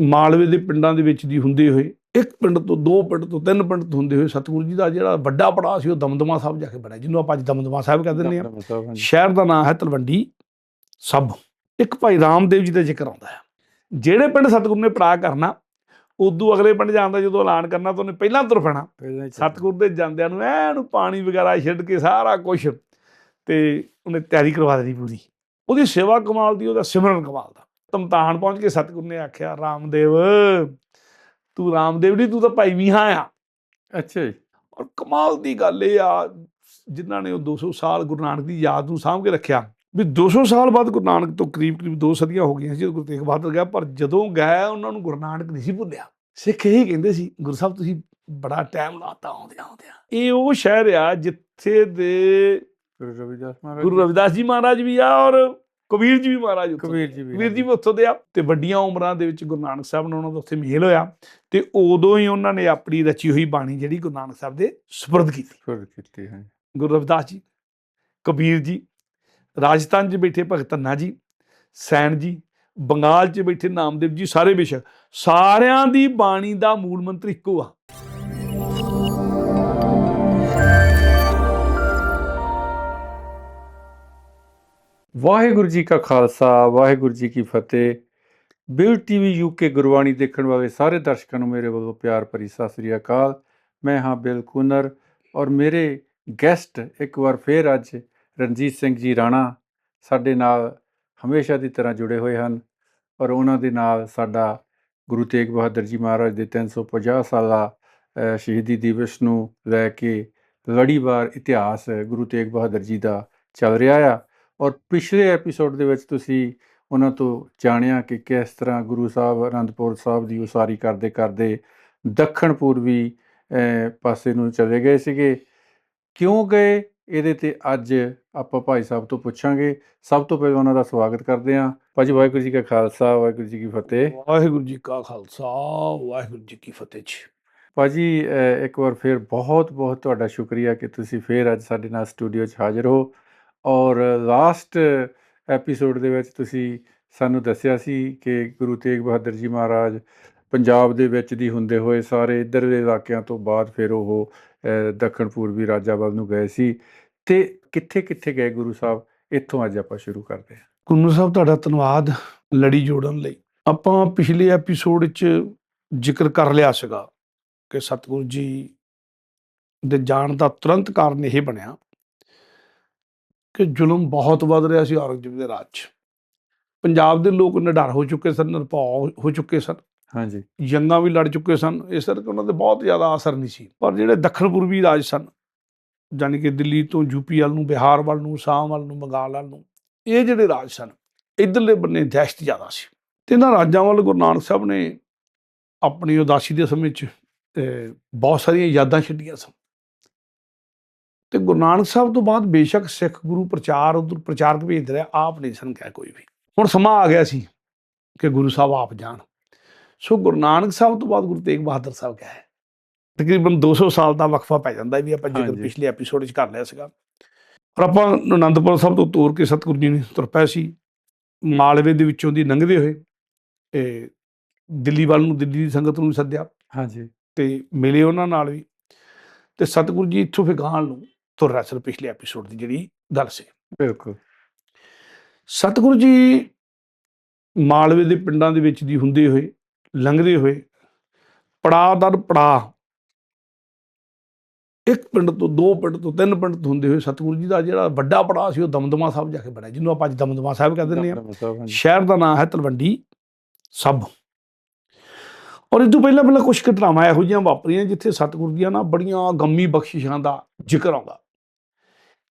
ਮਾਲਵੇ ਦੇ ਪਿੰਡਾਂ ਦੇ ਵਿੱਚ ਦੀ ਹੁੰਦੇ ਹੋਏ ਇੱਕ ਪਿੰਡ ਤੋਂ ਦੋ ਪਿੰਡ ਤੋਂ ਤਿੰਨ ਪਿੰਡ ਤੋਂ ਹੁੰਦੇ ਹੋਏ ਸਤਿਗੁਰੂ ਜੀ ਦਾ ਜਿਹੜਾ ਵੱਡਾ ਪੜਾਅ ਸੀ ਉਹ ਦਮਦਮਾ ਸਾਹਿਬ ਜਾ ਕੇ ਬਣਿਆ ਜਿਹਨੂੰ ਆਪਾਂ ਅੱਜ ਦਮਦਮਾ ਸਾਹਿਬ ਕਹਿ ਦਿੰਦੇ ਹਾਂ। ਸ਼ਹਿਰ ਦਾ ਨਾਮ ਹੈ ਤਲਵੰਡੀ ਸਭ। ਇੱਕ ਭਾਈ ਰਾਮਦੇਵ ਜੀ ਦਾ ਜ਼ਿਕਰ ਆਉਂਦਾ ਹੈ। ਜਿਹੜੇ ਪਿੰਡ ਸਤਿਗੁਰੂ ਨੇ ਪੜਾਅ ਕਰਨਾ ਉਦੋਂ ਅਗਲੇ ਪਿੰਡ ਜਾਣ ਦਾ ਜਦੋਂ ਐਲਾਨ ਕਰਨਾ ਤਾਂ ਉਹਨੇ ਪਹਿਲਾਂ ਤੁਰ ਪੈਣਾ। ਸਤਿਗੁਰੂ ਦੇ ਜਾਂਦਿਆਂ ਨੂੰ ਐਨ ਪਾਣੀ ਵਗੈਰਾ ਛਿੱਡ ਕੇ ਸਾਰਾ ਕੁਝ ਤੇ ਉਹਨੇ ਤਿਆਰੀ ਕਰਵਾ ਦਿੱਤੀ ਪੂਰੀ। ਉਹਦੀ ਸੇਵਾ ਕਮਾਲ ਦੀ ਉਹਦਾ ਸਿਮਰਨ ਕਮਾਲ ਦਾ। ਤਮਤਾਨ ਪਹੁੰਚ ਕੇ ਸਤਿਗੁਰੂ ਨੇ ਆਖਿਆ ਰਾਮਦੇਵ ਤੂੰ ਰਾਮਦੇਵ ਨਹੀਂ ਤੂੰ ਤਾਂ ਭਾਈ ਮੀਹਾਂ ਆ। ਅੱਛਾ ਜੀ। ਔਰ ਕਮਾਲ ਦੀ ਗੱਲ ਇਹ ਆ ਜਿਨ੍ਹਾਂ ਨੇ ਉਹ 200 ਸਾਲ ਗੁਰੂ ਨਾਨਕ ਦੀ ਯਾਦ ਨੂੰ ਸਾਂਭ ਕੇ ਰੱਖਿਆ ਵੀ 200 ਸਾਲ ਬਾਅਦ ਗੁਰੂ ਨਾਨਕ ਤੋਂ ਕਰੀਬ ਕਰੀਬ ਦੋ ਸਦੀਆਂ ਹੋ ਗਈਆਂ ਸੀ ਜਦੋਂ ਗੁਰੂ ਤੇਗ ਬਹਾਦਰ ਗਿਆ ਪਰ ਜਦੋਂ ਗਏ ਉਹਨਾਂ ਨੂੰ ਗੁਰੂ ਨਾਨਕ ਨਹੀਂ ਸੀ ਭੁੱਲਿਆ। ਸਿੱਖ ਇਹੀ ਕਹਿੰਦੇ ਸੀ ਗੁਰੂ ਸਾਹਿਬ ਤੁਸੀਂ ਬੜਾ ਟਾਈਮ ਲਾਤਾ ਆਉਂਦੇ ਆਉਂਦੇ ਇਹ ਉਹ ਸ਼ਹਿਰ ਆ ਜਿੱਥੇ ਦੇ ਗੁਰੂ ਰਵਿਦਾਸ ਮਹਾਰਾਜ ਗੁਰੂ ਰਵਿਦਾਸ ਜੀ ਮਹਾਰਾਜ ਵੀ ਆ ਔਰ ਕਬੀਰ ਜੀ ਵੀ ਮਹਾਰਾਜ ਉੱਥੋਂ ਕਬੀਰ। ਜੀ ਵੀ ਕਬੀਰ ਜੀ ਵੀ ਉੱਥੋਂ ਦੇ ਆ ਤੇ ਵੱਡੀਆਂ ਉਮਰਾਂ ਦੇ ਵਿੱਚ ਗੁਰੂ ਨਾਨਕ ਸਾਹਿਬ ਨਾਲ ਉਹਨਾਂ ਦਾ ਉੱਥੇ ਮੇਲ ਹੋਇਆ ਤੇ ਉਦੋਂ ਹੀ ਉਹਨਾਂ ਨੇ ਆਪਣੀ ਰਚੀ ਹੋਈ ਬਾਣੀ ਜਿਹੜੀ ਗੁਰੂ ਨਾਨਕ ਸਾਹਿਬ ਦੇ ਸਪੁਰਦ ਕੀਤੀ। ਫਿਰ ਕੀਤੀ ਹੈ ਗੁਰੂ ਰਵਿਦਾਸ ਜੀ ਕਬੀਰ ਜੀ ਰਾਜਸਥਾਨ 'ਚ ਬੈਠੇ ਭਗਤ ਧੰਨਾ ਜੀ ਸੈਨ ਜੀ ਬੰਗਾਲ 'ਚ ਬੈਠੇ ਨਾਮਦੇਵ ਜੀ ਸਾਰੇ ਬੇਸ਼ੱਕ ਸਾਰਿਆਂ ਦੀ ਬਾਣੀ ਦਾ ਮੂਲ ਮੰਤਰ ਇੱਕੋ ਆ। ਵਾਹਿਗੁਰੂ ਜੀ ਕਾ ਖਾਲਸਾ ਵਾਹਿਗੁਰੂ ਜੀ ਕੀ ਫਤਿਹ। ਬਿਲ ਟੀਵੀ ਯੂਕੇ ਗੁਰਬਾਣੀ ਦੇਖਣ ਵਾਲੇ ਸਾਰੇ ਦਰਸ਼ਕਾਂ ਨੂੰ ਮੇਰੇ ਵੱਲੋਂ ਪਿਆਰ ਭਰੀ ਸਤਿ ਸ੍ਰੀ ਅਕਾਲ। ਮੈਂ ਹਾਂ ਬਿਲ ਕੁਨਰ ਔਰ ਮੇਰੇ ਗੈਸਟ ਇੱਕ ਵਾਰ ਫੇਰ ਅੱਜ ਰਣਜੀਤ ਸਿੰਘ ਜੀ ਰਾਣਾ ਸਾਡੇ ਨਾਲ ਹਮੇਸ਼ਾ ਦੀ ਤਰ੍ਹਾਂ ਜੁੜੇ ਹੋਏ ਹਨ ਔਰ ਉਹਨਾਂ ਦੇ ਨਾਲ ਸਾਡਾ ਗੁਰੂ ਤੇਗ ਬਹਾਦਰ ਜੀ ਮਹਾਰਾਜ ਦੇ 350 ਸਾਲਾ ਅ, ਸ਼ਹੀਦੀ ਦਿਵਸ ਨੂੰ ਲੈ ਕੇ ਲੜੀਵਾਰ ਇਤਿਹਾਸ ਗੁਰੂ ਤੇਗ ਬਹਾਦਰ ਜੀ ਦਾ ਚੱਲ ਰਿਹਾ ਆ। ਔਰ ਪਿਛਲੇ ਐਪੀਸੋਡ ਦੇ ਵਿੱਚ ਤੁਸੀਂ ਉਹਨਾਂ ਤੋਂ ਜਾਣਿਆ ਕਿ ਕਿਸ ਤਰ੍ਹਾਂ ਗੁਰੂ ਸਾਹਿਬ ਅਨੰਦਪੁਰ ਸਾਹਿਬ ਦੀ ਉਸਾਰੀ ਕਰਦੇ ਕਰਦੇ ਦੱਖਣ ਪੂਰਬੀ ਪਾਸੇ ਨੂੰ ਚਲੇ ਗਏ ਸੀਗੇ। ਕਿਉਂ ਗਏ? ਇਹਦੇ ਤੇ ਅੱਜ ਆਪਾਂ ਭਾਈ ਸਾਹਿਬ ਤੋਂ ਪੁੱਛਾਂਗੇ। ਸਭ ਤੋਂ ਪਹਿਲਾਂ ਉਹਨਾਂ ਦਾ ਸਵਾਗਤ ਕਰਦੇ ਹਾਂ। ਭਾਜੀ ਵਾਹਿਗੁਰੂ ਜੀ ਕਾ ਖਾਲਸਾ ਵਾਹਿਗੁਰੂ ਜੀ ਕੀ ਫਤਿਹ। ਵਾਹਿਗੁਰੂ ਜੀ ਕਾ ਖਾਲਸਾ ਵਾਹਿਗੁਰੂ ਜੀ ਕੀ ਫਤਿਹ ਜੀ। ਭਾਜੀ ਇੱਕ ਵਾਰ ਫਿਰ ਬਹੁਤ ਬਹੁਤ ਤੁਹਾਡਾ ਸ਼ੁਕਰੀਆ ਕਿ ਤੁਸੀਂ ਫਿਰ ਅੱਜ ਸਾਡੇ ਨਾਲ ਸਟੂਡੀਓ 'ਚ ਹਾਜ਼ਰ ਹੋ। ਔਰ ਲਾਸਟ ਐਪੀਸੋਡ ਦੇ ਵਿੱਚ ਤੁਸੀਂ ਸਾਨੂੰ ਦੱਸਿਆ ਸੀ ਕਿ ਗੁਰੂ ਤੇਗ ਬਹਾਦਰ ਜੀ ਮਹਾਰਾਜ ਪੰਜਾਬ ਦੇ ਵਿੱਚ ਦੀ ਹੁੰਦੇ ਹੋਏ ਸਾਰੇ ਇੱਧਰਲੇ ਇਲਾਕਿਆਂ ਤੋਂ ਬਾਅਦ ਫਿਰ ਉਹ ਦੱਖਣ ਪੂਰਬੀ ਰਾਜਾਂ ਵੱਲ ਨੂੰ ਗਏ ਸੀ ਤੇ ਕਿੱਥੇ ਕਿੱਥੇ ਗਏ ਗੁਰੂ ਸਾਹਿਬ? ਇੱਥੋਂ ਅੱਜ ਆਪਾਂ ਸ਼ੁਰੂ ਕਰਦੇ ਹਾਂ। ਕੁੰਨੂ ਸਾਹਿਬ, ਤੁਹਾਡਾ ਧੰਨਵਾਦ ਲੜੀ ਜੋੜਨ ਲਈ। ਆਪਾਂ ਪਿਛਲੇ ਐਪੀਸੋਡ 'ਚ ਜ਼ਿਕਰ ਕਰ ਲਿਆ ਸੀਗਾ ਕਿ ਸਤਿਗੁਰੂ ਜੀ ਦੇ ਜਾਣ ਦਾ ਤੁਰੰਤ ਕਾਰਨ ਇਹ ਬਣਿਆ ਕਿ ਜ਼ੁਲਮ ਬਹੁਤ ਵੱਧ ਰਿਹਾ ਸੀ ਔਰੰਗਜ਼ੇਬ ਦੇ ਰਾਜ 'ਚ। ਪੰਜਾਬ ਦੇ ਲੋਕ ਨਿਡਰ ਹੋ ਚੁੱਕੇ ਸਨ ਨਿਰਭਉ ਹੋ ਚੁੱਕੇ ਸਨ। ਹਾਂਜੀ। ਜੰਗਾਂ ਵੀ ਲੜ ਚੁੱਕੇ ਸਨ। ਇਸ ਕਰਕੇ ਉਹਨਾਂ ਤੇ ਬਹੁਤ ਜ਼ਿਆਦਾ ਅਸਰ ਨਹੀਂ ਸੀ। ਪਰ ਜਿਹੜੇ ਦੱਖਣ ਪੂਰਬੀ ਰਾਜ ਸਨ ਯਾਨੀ ਕਿ ਦਿੱਲੀ ਤੋਂ ਯੂਪੀ ਵੱਲ ਨੂੰ ਬਿਹਾਰ ਵੱਲ ਨੂੰ ਅਸਾਮ ਵੱਲ ਨੂੰ ਬੰਗਾਲ ਵੱਲ ਨੂੰ ਇਹ ਜਿਹੜੇ ਰਾਜ ਸਨ ਇਧਰਲੇ ਬੰਨੇ ਦਹਿਸ਼ਤ ਜ਼ਿਆਦਾ ਸੀ। ਤੇ ਇਹਨਾਂ ਰਾਜਾਂ ਵੱਲ ਗੁਰੂ ਨਾਨਕ ਸਾਹਿਬ ਨੇ ਆਪਣੀ ਉਦਾਸੀ ਦੇ ਸਮੇਂ 'ਚ ਬਹੁਤ ਸਾਰੀਆਂ ਯਾਦਾਂ ਛੱਡੀਆਂ ਸਨ। ਤੇ ਗੁਰੂ ਨਾਨਕ ਸਾਹਿਬ ਤੋਂ ਬਾਅਦ ਬੇਸ਼ੱਕ ਸਿੱਖ ਗੁਰੂ ਪ੍ਰਚਾਰ ਉਧਰ ਪ੍ਰਚਾਰਕ ਭੇਜਦੇ ਰਿਹਾ ਆਪ ਨਹੀਂ ਸਨ ਕਹਿ ਕੋਈ ਵੀ। ਹੁਣ ਸਮਾਂ ਆ ਗਿਆ ਸੀ ਕਿ ਗੁਰੂ ਸਾਹਿਬ ਆਪ ਜਾਣ। ਸੋ ਗੁਰੂ ਨਾਨਕ ਸਾਹਿਬ ਤੋਂ ਬਾਅਦ ਗੁਰੂ ਤੇਗ ਬਹਾਦਰ ਸਾਹਿਬ ਗਏ ਤਕਰੀਬਨ 200 ਸਾਲ ਦਾ ਵਕਫਾ ਪੈ ਜਾਂਦਾ ਵੀ ਆਪਾਂ ਜ਼ਿਕਰ। ਪਿਛਲੇ ਐਪੀਸੋਡ ਵਿੱਚ ਕਰ ਲਿਆ ਸੀਗਾ। ਪਰ ਆਪਾਂ ਅਨੰਦਪੁਰ ਸਾਹਿਬ ਤੋਂ ਤੋਰ ਕੇ ਸਤਿਗੁਰੂ ਜੀ ਨੇ ਤੁਰ ਪਏ ਸੀ। ਮਾਲਵੇ ਦੇ ਵਿੱਚੋਂ ਦੀ ਲੰਘਦੇ ਹੋਏ ਇਹ ਦਿੱਲੀ ਵੱਲ ਨੂੰ ਦਿੱਲੀ ਦੀ ਸੰਗਤ ਨੂੰ ਸੱਦਿਆ। ਹਾਂਜੀ। ਤੇ ਮਿਲੇ ਉਹਨਾਂ ਨਾਲ ਵੀ। ਤੇ ਸਤਿਗੁਰੂ ਜੀ ਇੱਥੋਂ ਫਿਰ ਗਾਂਹ ਨੂੰ ਤੁਰ ਰਿਹਾ ਸੀ ਪਿਛਲੇ ਐਪੀਸੋਡ ਦੀ ਜਿਹੜੀ ਗੱਲ ਸੀ। ਬਿਲਕੁਲ। ਸਤਿਗੁਰੂ ਜੀ ਮਾਲਵੇ ਦੇ ਪਿੰਡਾਂ ਦੇ ਵਿੱਚ ਦੀ ਹੁੰਦੇ ਹੋਏ ਲੰਘਦੇ ਹੋਏ ਪੜਾਅ ਦਰ ਪੜਾਅ ਇੱਕ ਪਿੰਡ ਤੋਂ ਦੋ ਪਿੰਡ ਤੋਂ ਤਿੰਨ ਪਿੰਡ ਤੋਂ ਹੁੰਦੇ ਹੋਏ ਸਤਿਗੁਰੂ ਜੀ ਦਾ ਜਿਹੜਾ ਵੱਡਾ ਪੜਾਅ ਸੀ ਉਹ ਦਮਦਮਾ ਸਾਹਿਬ ਜਾ ਕੇ ਬਣਿਆ ਜਿਹਨੂੰ ਆਪਾਂ ਅੱਜ ਦਮਦਮਾ ਸਾਹਿਬ ਕਹਿ ਦਿੰਦੇ ਹਾਂ। ਸ਼ਹਿਰ ਦਾ ਨਾਮ ਹੈ ਤਲਵੰਡੀ ਸਭ। ਔਰ ਇਹ ਤੋਂ ਪਹਿਲਾਂ ਪਹਿਲਾਂ ਕੁਝ ਘਟਨਾਵਾਂ ਇਹੋ ਜਿਹੀਆਂ ਵਾਪਰੀਆਂ ਜਿੱਥੇ ਸਤਿਗੁਰੂ ਦੀਆਂ ਨਾ ਬੜੀਆਂ ਗੰਮੀ ਬਖਸ਼ਿਸ਼ਾਂ ਦਾ ਜ਼ਿਕਰ ਆਉਂਦਾ।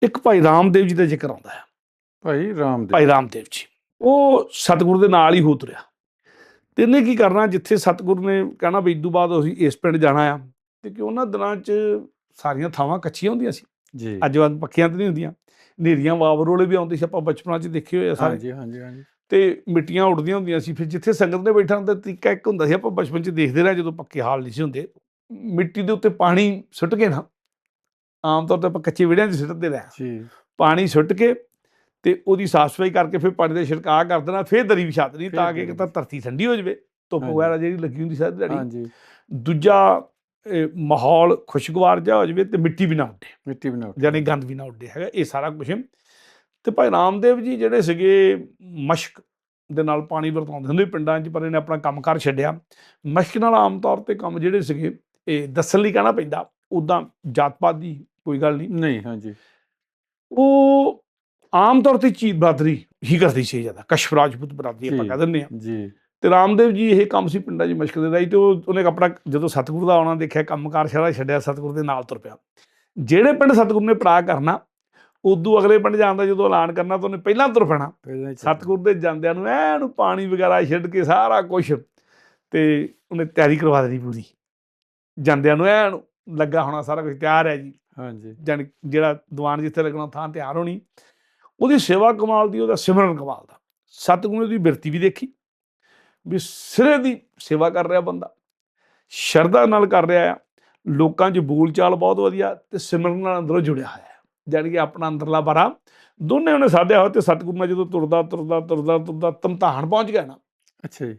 ਇੱਕ ਭਾਈ ਰਾਮਦੇਵ ਜੀ ਦਾ ਜ਼ਿਕਰ ਆਉਂਦਾ ਹੈ। ਭਾਈ ਰਾਮਦੇਵ ਭਾਈ ਰਾਮਦੇਵ ਜੀ ਉਹ ਸਤਿਗੁਰੂ ਦੇ ਨਾਲ ਹੀ ਹੋ ਤੁਰਿਆ। ਤੇ ਇਹਨੇ ਕੀ ਕਰਨਾ ਜਿੱਥੇ ਸਤਿਗੁਰੂ ਨੇ ਕਹਿਣਾ ਵੀ ਇਦੋਂ ਬਾਅਦ ਅਸੀਂ ਇਸ ਪਿੰਡ ਜਾਣਾ ਆ ਤੇ ਕਿ ਉਹਨਾਂ ਦਿਨਾਂ 'ਚ ਸਾਰੀਆਂ ਥਾਵਾਂ ਕੱਚੀਆਂ ਹੁੰਦੀਆਂ ਸੀ। ਜੀ। ਅੱਜ ਵਾਂਗ ਪੱਕੀਆਂ ਤਾਂ ਨਹੀਂ ਹੁੰਦੀਆਂ। ਨੇਰੀਆਂ ਵਾਵਰੋਲੇ ਵੀ ਆਉਂਦੇ ਸੀ ਆਪਾਂ ਬਚਪਨਾ 'ਚ ਦੇਖੇ ਹੋਏ ਆ ਸਾਰੇ। ਹਾਂਜੀ ਹਾਂਜੀ ਹਾਂਜੀ। ਤੇ ਮਿੱਟੀਆਂ ਉੱਡਦੀਆਂ ਹੁੰਦੀਆਂ ਸੀ। ਫਿਰ ਜਿੱਥੇ ਸੰਗਤ ਨੇ ਬੈਠਾ ਹੁੰਦਾ ਤਰੀਕਾ ਇੱਕ ਹੁੰਦਾ ਸੀ ਆਪਾਂ ਬਚਪਨ 'ਚ ਦੇਖਦੇ ਰਹੇ ਜਦੋਂ ਪੱਕੇ ਹਾਲ ਨਹੀਂ ਸੀ ਹੁੰਦੇ। ਮਿੱਟੀ ਦੇ ਉੱਤੇ ਪਾਣੀ ਸੁੱਟ ਕੇ ਨਾ ਆਮ ਤੌਰ ਤੇ ਆਪਾਂ ਕੱਚੇ ਵਿੜਿਆਂ 'ਚ ਸੁੱਟਦੇ ਰਹੇ। ਜੀ। ਪਾਣੀ ਸੁੱਟ ਕੇ ਤੇ ਉਹਦੀ ਸਾਫ਼ ਸਫ਼ਾਈ ਕਰਕੇ ਫਿਰ ਪਾਣੀ ਦਾ ਛਿੜਕਾਅ ਕਰ ਦੇਣਾ ਫਿਰ ਦਰੀ ਵਿਛਾ ਦੇਣੀ ਤਾਂ ਕਿ ਇੱਕ ਤਾਂ ਧਰਤੀ ਠੰਡੀ ਹੋ ਜਾਵੇ ਧੁੱਪ। ਵਗੈਰਾ ਜਿਹੜੀ ਲੱਗੀ ਹੁੰਦੀ ਸਾਰੀ ਦਿਹਾੜੀ। ਹਾਂਜੀ। ਦੂਜਾ ਇਹ ਮਾਹੌਲ ਖੁਸ਼ਗਵਾਰ ਜਿਹਾ ਹੋ ਜਾਵੇ ਤੇ ਮਿੱਟੀ ਵੀ ਨਾ ਉੱਡੇ। ਮਿੱਟੀ ਬਣਾਓ ਯਾਨੀ ਗੰਦ ਵੀ ਨਾ ਉੱਡੇ ਹੈਗਾ ਇਹ ਸਾਰਾ ਕੁਝ ਤੇ ਭਾਈ ਰਾਮਦੇਵ ਜੀ ਜਿਹੜੇ ਸੀਗੇ ਮਸ਼ਕ ਦੇ ਨਾਲ ਪਾਣੀ ਵਰਤਾਉਂਦੇ ਹੁੰਦੇ ਪਿੰਡਾਂ 'ਚ ਪਰ ਇਹਨੇ ਆਪਣਾ ਕੰਮਕਾਰ ਛੱਡਿਆ। ਮਸ਼ਕ ਨਾਲ ਆਮ ਤੌਰ ਤੇ ਕੰਮ ਜਿਹੜੇ ਸੀਗੇ ਇਹ ਦੱਸਣ ਲਈ ਕਹਿਣਾ ਪੈਂਦਾ ਉਦਾਂ ਜਾਤ ਪਾਤ ਦੀ ਕੋਈ ਗੱਲ ਨਹੀਂ। ਨਹੀਂ ਹਾਂਜੀ। ਉਹ ਆਮ ਤੌਰ ਤੇ ਚੀਤ ਬਰਾਦਰੀ ਹੀ ਕਰਦੀ ਸੀ ਜ਼ਿਆਦਾ। ਕਸ਼ਪ ਰਾਜਪੂਤ ਬਰਾਦਰੀ ਆਪਾਂ। ਕਹਿ ਦਿੰਦੇ ਆ ਜੀ। ਤੇ ਰਾਮਦੇਵ ਜੀ ਇਹ ਕੰਮ ਸੀ ਪਿੰਡਾਂ 'ਚ ਮਸ਼ਕ ਦੇ ਹੀ ਤੇ ਉਹ ਉਹਨੇ ਆਪਣਾ ਜਦੋਂ ਸਤਿਗੁਰੂ ਦਾ ਆਉਣਾ ਦੇਖਿਆ ਕੰਮਕਾਰ ਸਾਰਾ ਛੱਡਿਆ ਸਤਿਗੁਰੂ ਦੇ ਨਾਲ ਤੁਰ ਪਿਆ। ਜਿਹੜੇ ਪਿੰਡ ਸਤਿਗੁਰੂ ਨੇ ਪੜਾ ਕਰਨਾ ਉਦੋਂ ਅਗਲੇ ਪਿੰਡ ਜਾਣ ਦਾ ਜਦੋਂ ਐਲਾਨ ਕਰਨਾ ਤਾਂ ਉਹਨੇ ਪਹਿਲਾਂ ਤੁਰ ਪੈਣਾ। ਸਤਿਗੁਰੂ ਦੇ ਜਾਂਦਿਆਂ ਨੂੰ ਐਨ ਪਾਣੀ ਵਗੈਰਾ ਛਿੱਡ ਕੇ ਸਾਰਾ ਕੁਝ ਤੇ ਉਹਨੇ ਤਿਆਰੀ ਕਰਵਾ ਦੇਣੀ ਪੂਰੀ। ਜਾਂਦਿਆਂ ਨੂੰ ਐਨ ਲੱਗਾ ਹੋਣਾ ਸਾਰਾ ਕੁਝ ਤਿਆਰ ਹੈ ਜੀ। ਹਾਂਜੀ। ਜਾਣੀ ਜਿਹੜਾ ਦੀਵਾਨ ਜਿੱਥੇ ਲੱਗਣਾ ਥਾਂ ਤਿਆਰ ਹੋਣੀ। ਉਹਦੀ ਸੇਵਾ ਕਮਾਲ ਦੀ ਉਹਦਾ ਸਿਮਰਨ ਕਮਾਲ ਦਾ। ਸਤਿਗੁਰੂ ਦੀ ਬਿਰਤੀ ਵੀ ਦੇਖੀ ਵੀ ਸਿਰੇ ਦੀ ਸੇਵਾ ਕਰ ਰਿਹਾ ਬੰਦਾ। ਸ਼ਰਧਾ ਨਾਲ ਕਰ ਰਿਹਾ ਆ। ਲੋਕਾਂ 'ਚ ਬੋਲਚਾਲ ਬਹੁਤ ਵਧੀਆ ਤੇ ਸਿਮਰਨ ਨਾਲ ਅੰਦਰੋਂ ਜੁੜਿਆ ਹੋਇਆ ਹੈ। ਜਾਣੀ ਕਿ ਆਪਣਾ ਅੰਦਰਲਾ ਬਾਰਾ ਦੋਨੇ ਉਹਨੇ ਸਾਧਿਆ ਹੋਇਆ ਤੇ ਸਤਿਗੁਰੂ ਨਾਲ ਜਦੋਂ ਤੁਰਦਾ ਤੁਰਦਾ ਤੁਰਦਾ ਤੁਰਦਾ ਤਮਤਾਨ ਪਹੁੰਚ ਗਿਆ ਨਾ। ਅੱਛਾ ਜੀ।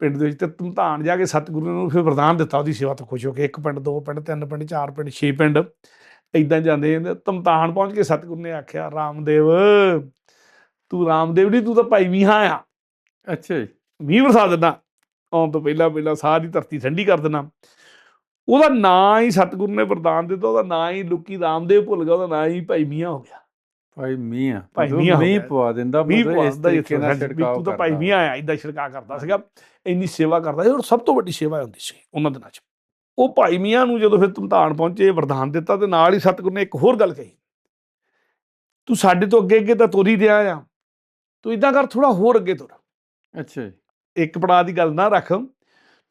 ਪਿੰਡ ਦੇ ਵਿੱਚ ਤੇ ਤਮਤਾਨ ਜਾ ਕੇ ਸਤਿਗੁਰੂ ਨੇ ਫਿਰ ਵਰਦਾਨ ਦਿੱਤਾ ਉਹਦੀ ਸੇਵਾ ਤੋਂ ਖੁਸ਼ ਹੋ ਕੇ। ਇੱਕ ਪਿੰਡ ਦੋ ਪਿੰਡ ਤਿੰਨ ਪਿੰਡ ਚਾਰ ਪਿੰਡ ਛੇ ਪਿੰਡ ਇਦਾਂ ਜਾਂਦੇ ਜਾਂਦੇ ਤਮਤਾਨ ਪਹੁੰਚ ਕੇ ਸਤਿਗੁਰੂ ਨੇ ਆਖਿਆ ਰਾਮਦੇਵ ਤੂੰ ਰਾਮਦੇਵ ਨਹੀਂ ਤੂੰ ਤਾਂ ਭਾਈ ਮੀਹਾਂ ਆ। ਅੱਛਾ ਜੀ। ਮੀਂਹ ਵਰਸਾ ਦਿੰਦਾ ਆਉਣ ਤੋਂ ਪਹਿਲਾਂ ਪਹਿਲਾਂ ਸਾਰੀ ਧਰਤੀ ਠੰਡੀ ਕਰ ਦਿੰਦਾ। ਉਹਦਾ ਨਾਂ ਹੀ ਸਤਿਗੁਰੂ ਨੇ ਵਰਦਾਨ ਦਿੱਤਾ ਉਹਦਾ ਨਾਂ ਹੀ ਲੋਕੀ ਰਾਮਦੇਵ ਭੁੱਲ ਗਿਆ ਉਹਦਾ ਨਾਂ ਹੀ ਭਾਈ ਮੀਆਂ ਹੋ ਗਿਆ। ਭਾਈ ਮੀਆਂ ਭਾਈ ਮੀਂਹ ਗਿਆ। ਪਵਾ ਦਿੰਦਾ ਮੀਂਹ ਮਤਲਬ ਇਸ ਤਰੀਕੇ ਨਾਲ ਛਿੜਕਾਅ ਤੂੰ ਤਾਂ ਭਾਈ। ਮੀਆਂ ਆਇਆ ਇਦਾਂ ਛਿੜਕਾ ਕਰਦਾ ਸੀਗਾ ਇੰਨੀ ਸੇਵਾ ਕਰਦਾ ਸੀ ਔਰ ਸਭ ਤੋਂ ਵੱਡੀ ਸੇਵਾ ਹੁੰਦੀ ਸੀ ਉਹਨਾਂ ਦਿਨਾਂ 'ਚ। ਉਹ ਭਾਈ ਮੀਆਂ ਨੂੰ ਜਦੋਂ ਫਿਰ ਧਮਧਾਨ ਪਹੁੰਚੇ ਵਰਦਾਨ ਦਿੱਤਾ ਤੇ ਨਾਲ ਹੀ ਸਤਿਗੁਰੂ ਨੇ ਇੱਕ ਹੋਰ ਗੱਲ ਕਹੀ। ਤੂੰ ਸਾਡੇ ਤੋਂ ਅੱਗੇ ਅੱਗੇ ਤਾਂ ਤੁਰ ਰਿਹਾ ਆ ਤੂੰ ਇਦਾਂ ਕਰ ਥੋੜਾ ਹੋਰ ਅੱਗੇ ਤੁਰ। ਅੱਛਾ ਜੀ। ਇੱਕ ਪੜਾਅ ਦੀ ਗੱਲ ਨਾ ਰੱਖ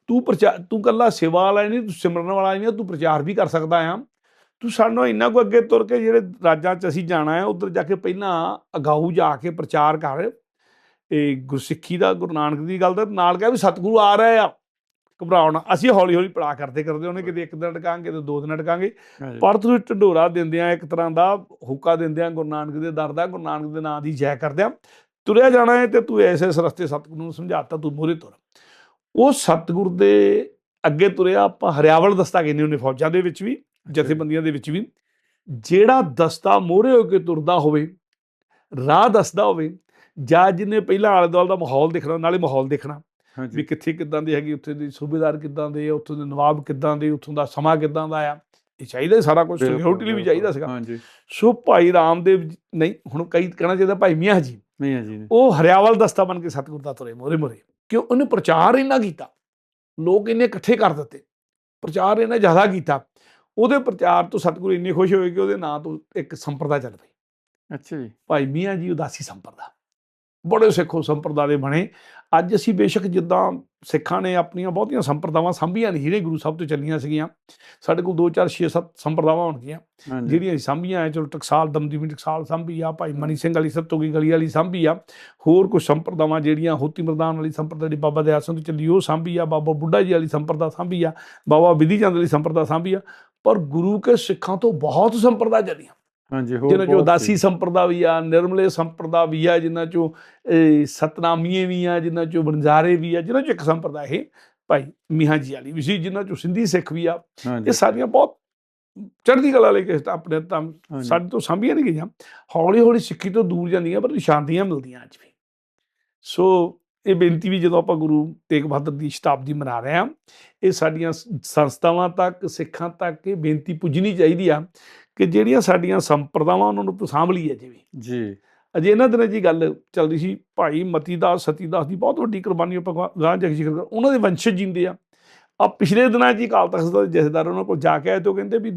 ਤੂੰ ਪ੍ਰਚਾਰ ਤੂੰ ਕੱਲਾ ਸੇਵਾ ਵਾਲਾ ਨਹੀਂ ਤੂੰ ਸਿਮਰਨ ਵਾਲਾ ਨਹੀਂ ਤੂੰ ਪ੍ਰਚਾਰ ਵੀ ਕਰ ਸਕਦਾ ਆ। ਤੂੰ ਸਾਨੂੰ ਇੰਨਾ ਕੋ ਅੱਗੇ ਤੁਰ ਕੇ ਜਿਹੜੇ ਰਾਜਾਂ 'ਚ ਅਸੀਂ ਜਾਣਾ ਹੈ ਉਧਰ ਜਾ ਕੇ ਪਹਿਲਾਂ ਅਗਾਊ ਜਾ ਕੇ ਪ੍ਰਚਾਰ ਕਰ। ਇਹ ਗੁਰਸਿੱਖੀ ਦਾ ਗੁਰੂ ਨਾਨਕ ਦੀ ਗੱਲ ਦਾ ਨਾਲ ਕਿਹਾ ਵੀ ਸਤਿਗੁਰੂ ਆ ਰਹੇ ਆ ਘਬਰਾਉਣਾ ਅਸੀਂ ਹੌਲੀ ਹੌਲੀ ਪੜਾ ਕਰਦੇ ਕਰਦੇ ਉਹਨੇ ਕਿਤੇ ਇੱਕ ਦਿਨ ਅਟਕਾਂਗੇ ਤੇ ਦੋ ਦਿਨ ਅਟਕਾਂਗੇ। ਹਾਂਜੀ। ਪਰ ਤੁਸੀਂ ਢਡੋਰਾ ਦਿੰਦਿਆਂ ਇੱਕ ਤਰ੍ਹਾਂ ਦਾ ਹੁੱਕਾ ਦਿੰਦਿਆਂ ਗੁਰੂ ਨਾਨਕ ਦੇ ਦਰ ਦਾ ਗੁਰੂ ਨਾਨਕ ਦੇ ਨਾਂ ਦੀ ਜੈ ਕਰਦਿਆਂ ਤੁਰਿਆ ਜਾਣਾ ਹੈ ਤੇ ਤੂੰ ਐਸੇ ਇਸ ਰਸਤੇ ਸਤਿਗੁਰੂ ਨੂੰ ਸਮਝਾਤਾ ਤੂੰ ਮੂਹਰੇ ਤੁਰ। ਉਹ ਸਤਿਗੁਰ ਦੇ ਅੱਗੇ ਤੁਰਿਆ ਆਪਾਂ ਹਰਿਆਵਲ ਦਸਤਾ ਕਹਿੰਦੇ ਉਹਨੇ ਫੌਜਾਂ ਦੇ ਵਿੱਚ ਵੀ। ਜਥੇਬੰਦੀਆਂ ਦੇ ਵਿੱਚ ਵੀ ਜਿਹੜਾ ਦਸਤਾ ਮੋਹਰੇ ਹੋ ਕੇ ਤੁਰਦਾ ਹੋਵੇ ਰਾਹ ਦੱਸਦਾ ਹੋਵੇ ਜਾਂ ਜਿਹਨੇ ਪਹਿਲਾਂ ਆਲੇ ਦੁਆਲੇ ਦਾ ਮਾਹੌਲ ਦੇਖਣਾ ਨਾਲੇ ਮਾਹੌਲ ਦੇਖਣਾ ਵੀ ਕਿੱਥੇ ਕਿੱਦਾਂ ਦੀ ਹੈਗੀ ਉੱਥੇ ਦੀ ਸੂਬੇਦਾਰ ਕਿੱਦਾਂ ਦੇ ਆ ਉੱਥੋਂ ਦੇ ਨਵਾਬ ਕਿੱਦਾਂ ਦੇ ਉੱਥੋਂ ਦਾ ਸਮਾਂ ਕਿੱਦਾਂ ਦਾ ਆ ਇਹ ਚਾਹੀਦਾ ਸਾਰਾ ਕੁਝ ਸਿਕਿਉਰਿਟੀ ਲਈ ਵੀ। ਚਾਹੀਦਾ ਸੀਗਾ। ਹਾਂਜੀ। ਸੋ ਭਾਈ ਰਾਮਦੇਵ ਨਹੀਂ ਹੁਣ ਕਈ ਕਹਿਣਾ ਚਾਹੀਦਾ ਭਾਈ ਮੀਆਂ ਜੀ। ਮੀਆਂ ਜੀ ਉਹ ਹਰਿਆਵਲ ਦਸਤਾ ਬਣ ਕੇ ਸਤਿਗੁਰ ਦਾ ਤੁਰੇ ਮੋਰੇ ਮੋਰੇ ਕਿਉਂ? ਉਹਨੇ ਪ੍ਰਚਾਰ ਇੰਨਾ ਕੀਤਾ ਲੋਕ ਇੰਨੇ ਇਕੱਠੇ ਕਰ ਦਿੱਤੇ ਪ੍ਰਚਾਰ ਇੰਨਾ ਜ਼ਿਆਦਾ ਕੀਤਾ ਉਹਦੇ ਪ੍ਰਚਾਰ ਤੋਂ ਸਤਿਗੁਰੂ ਇੰਨੇ ਖੁਸ਼ ਹੋਏ ਕਿ ਉਹਦੇ ਨਾਂ ਤੋਂ ਇੱਕ ਸੰਪਰਦਾ ਚੱਲ ਪਈ। ਅੱਛਾ ਜੀ। ਭਾਈ ਮੀਆਂ ਜੀ ਉਦਾਸੀ ਸੰਪਰਦਾ। ਬੜੇ ਸਿੱਖੋ ਸੰਪਰਦਾ ਦੇ ਬਣੇ। ਅੱਜ ਅਸੀਂ ਬੇਸ਼ੱਕ ਜਿੱਦਾਂ ਸਿੱਖਾਂ ਨੇ ਆਪਣੀਆਂ ਬਹੁਤੀਆਂ ਸੰਪਰਦਾਵਾਂ ਸਾਂਭੀਆਂ ਨਹੀਂ ਜਿਹੜੇ ਗੁਰੂ ਸਾਹਿਬ ਤੋਂ ਚੱਲੀਆਂ ਸੀਗੀਆਂ। ਸਾਡੇ ਕੋਲ 2 4 6 7 ਸੰਪਰਦਾਵਾਂ ਹੋਣਗੀਆਂ ਜਿਹੜੀਆਂ ਅਸੀਂ ਸਾਂਭੀਆਂ। ਐ ਚਲੋ ਟਕਸਾਲ ਦਮਦਮੀ ਟਕਸਾਲ ਸਾਂਭੀ ਆ ਭਾਈ ਮਨੀ ਸਿੰਘ ਵਾਲੀ ਸੱਤੋ ਕੀ ਗਲੀ ਵਾਲੀ ਸਾਂਭੀ ਆ। ਹੋਰ ਕੁਝ ਸੰਪਰਦਾਵਾਂ ਜਿਹੜੀਆਂ ਹੋਤੀ ਮਰਦਾਨ ਵਾਲੀ ਸੰਪਰਦਾ ਜਿਹੜੀ ਬਾਬਾ ਦਇਆ ਸਿੰਘ ਤੋਂ ਚੱਲੀ ਉਹ ਸਾਂਭੀ ਆ। ਬਾਬਾ ਬੁੱਢਾ ਜੀ ਵਾਲੀ ਸੰਪਰਦਾ ਸਾਂਭੀ ਆ। ਬਾਬਾ ਵਿਧੀ ਚੰਦ ਵਾਲੀ ਸੰਪਰਦਾ ਸਾਂਭੀ ਆ। ਪਰ ਗੁਰੂ ਕੇ ਸਿੱਖਾਂ ਤੋਂ ਬਹੁਤ ਸੰਪਰਦਾ ਚੱਲੀਆਂ ਹਾਂਜੀ ਹੋਰ ਜਿਨ੍ਹਾਂ ਚੋਂ ਬਹੁਤ ਉਦਾਸੀ ਸੀ। ਸੰਪਰਦਾ ਵੀ ਆ ਨਿਰਮਲੇ ਸੰਪਰਦਾ ਵੀ ਆ ਜਿਨ੍ਹਾਂ ਚੋਂ ਸਤਨਾਮੀਏ ਵੀ ਆ ਜਿਨ੍ਹਾਂ ਚੋਂ ਬੰਜਾਰੇ ਵੀ ਆ ਜਿਨ੍ਹਾਂ ਚੋਂ ਇੱਕ ਸੰਪਰਦਾ ਇਹ ਭਾਈ ਮੀਆਂ ਜੀ ਵਾਲੀ ਵੀ ਸੀ ਜਿਨ੍ਹਾਂ ਚੋਂ ਸਿੰਧੀ ਸਿੱਖ ਵੀ ਆ। ਇਹ ਸਾਰੀਆਂ ਬਹੁਤ ਚੜ੍ਹਦੀ ਕਲਾ ਲੈ ਕੇ ਆਪਣੇ ਤਾਂ। ਸਾਡੇ ਤੋਂ ਸਾਂਭੀਆਂ ਨਹੀਂ ਗਈਆਂ। ਹੌਲੀ ਹੌਲੀ ਸਿੱਖੀ ਤੋਂ ਦੂਰ ਜਾਂਦੀਆਂ ਪਰ ਨਿਸ਼ਾਨੀਆਂ ਮਿਲਦੀਆਂ ਅੱਜ ਵੀ। ਸੋ ਇਹ ਬੇਨਤੀ ਵੀ ਜਦੋਂ ਆਪਾਂ ਗੁਰੂ ਤੇਗ ਬਹਾਦਰ ਦੀ ਸ਼ਤਾਬਦੀ ਮਨਾ ਰਹੇ ਹਾਂ ਇਹ ਸਾਡੀਆਂ ਸੰਸਥਾਵਾਂ ਤੱਕ ਸਿੱਖਾਂ ਤੱਕ ਇਹ ਬੇਨਤੀ ਪੁੱਜਣੀ ਚਾਹੀਦੀ ਆ ਕਿ ਜਿਹੜੀਆਂ ਸਾਡੀਆਂ ਸੰਪਰਦਾਵਾਂ ਉਹਨਾਂ ਨੂੰ ਸਾਂਭ ਲਈਏ ਜਿਵੇਂ। ਜੀ। ਅਜੇ ਇਹਨਾਂ ਦਿਨਾਂ ਜੀ ਗੱਲ ਚੱਲਦੀ ਸੀ ਭਾਈ ਮਤੀਦਾਸ ਸਤੀਦਾਸ ਦੀ ਬਹੁਤ ਵੱਡੀ ਕੁਰਬਾਨੀ ਆਪਾਂ ਗਾਂ- ਗਾਂਹ ਜਾ ਕੇ ਜ਼ਿਕਰ ਕਰ ਉਹਨਾਂ ਦੇ ਵੰਸ਼ਜ ਜਿੰਦੇ ਆ। ਆ ਪਿਛਲੇ ਦਿਨਾਂ 'ਚ ਹੀ ਅਕਾਲ ਤਖਤ ਦਾ ਜਥੇਦਾਰ ਉਹਨਾਂ ਕੋਲ ਜਾ ਕੇ ਆਏ ਤੇ ਉਹ ਕਹਿੰਦੇ ਵੀ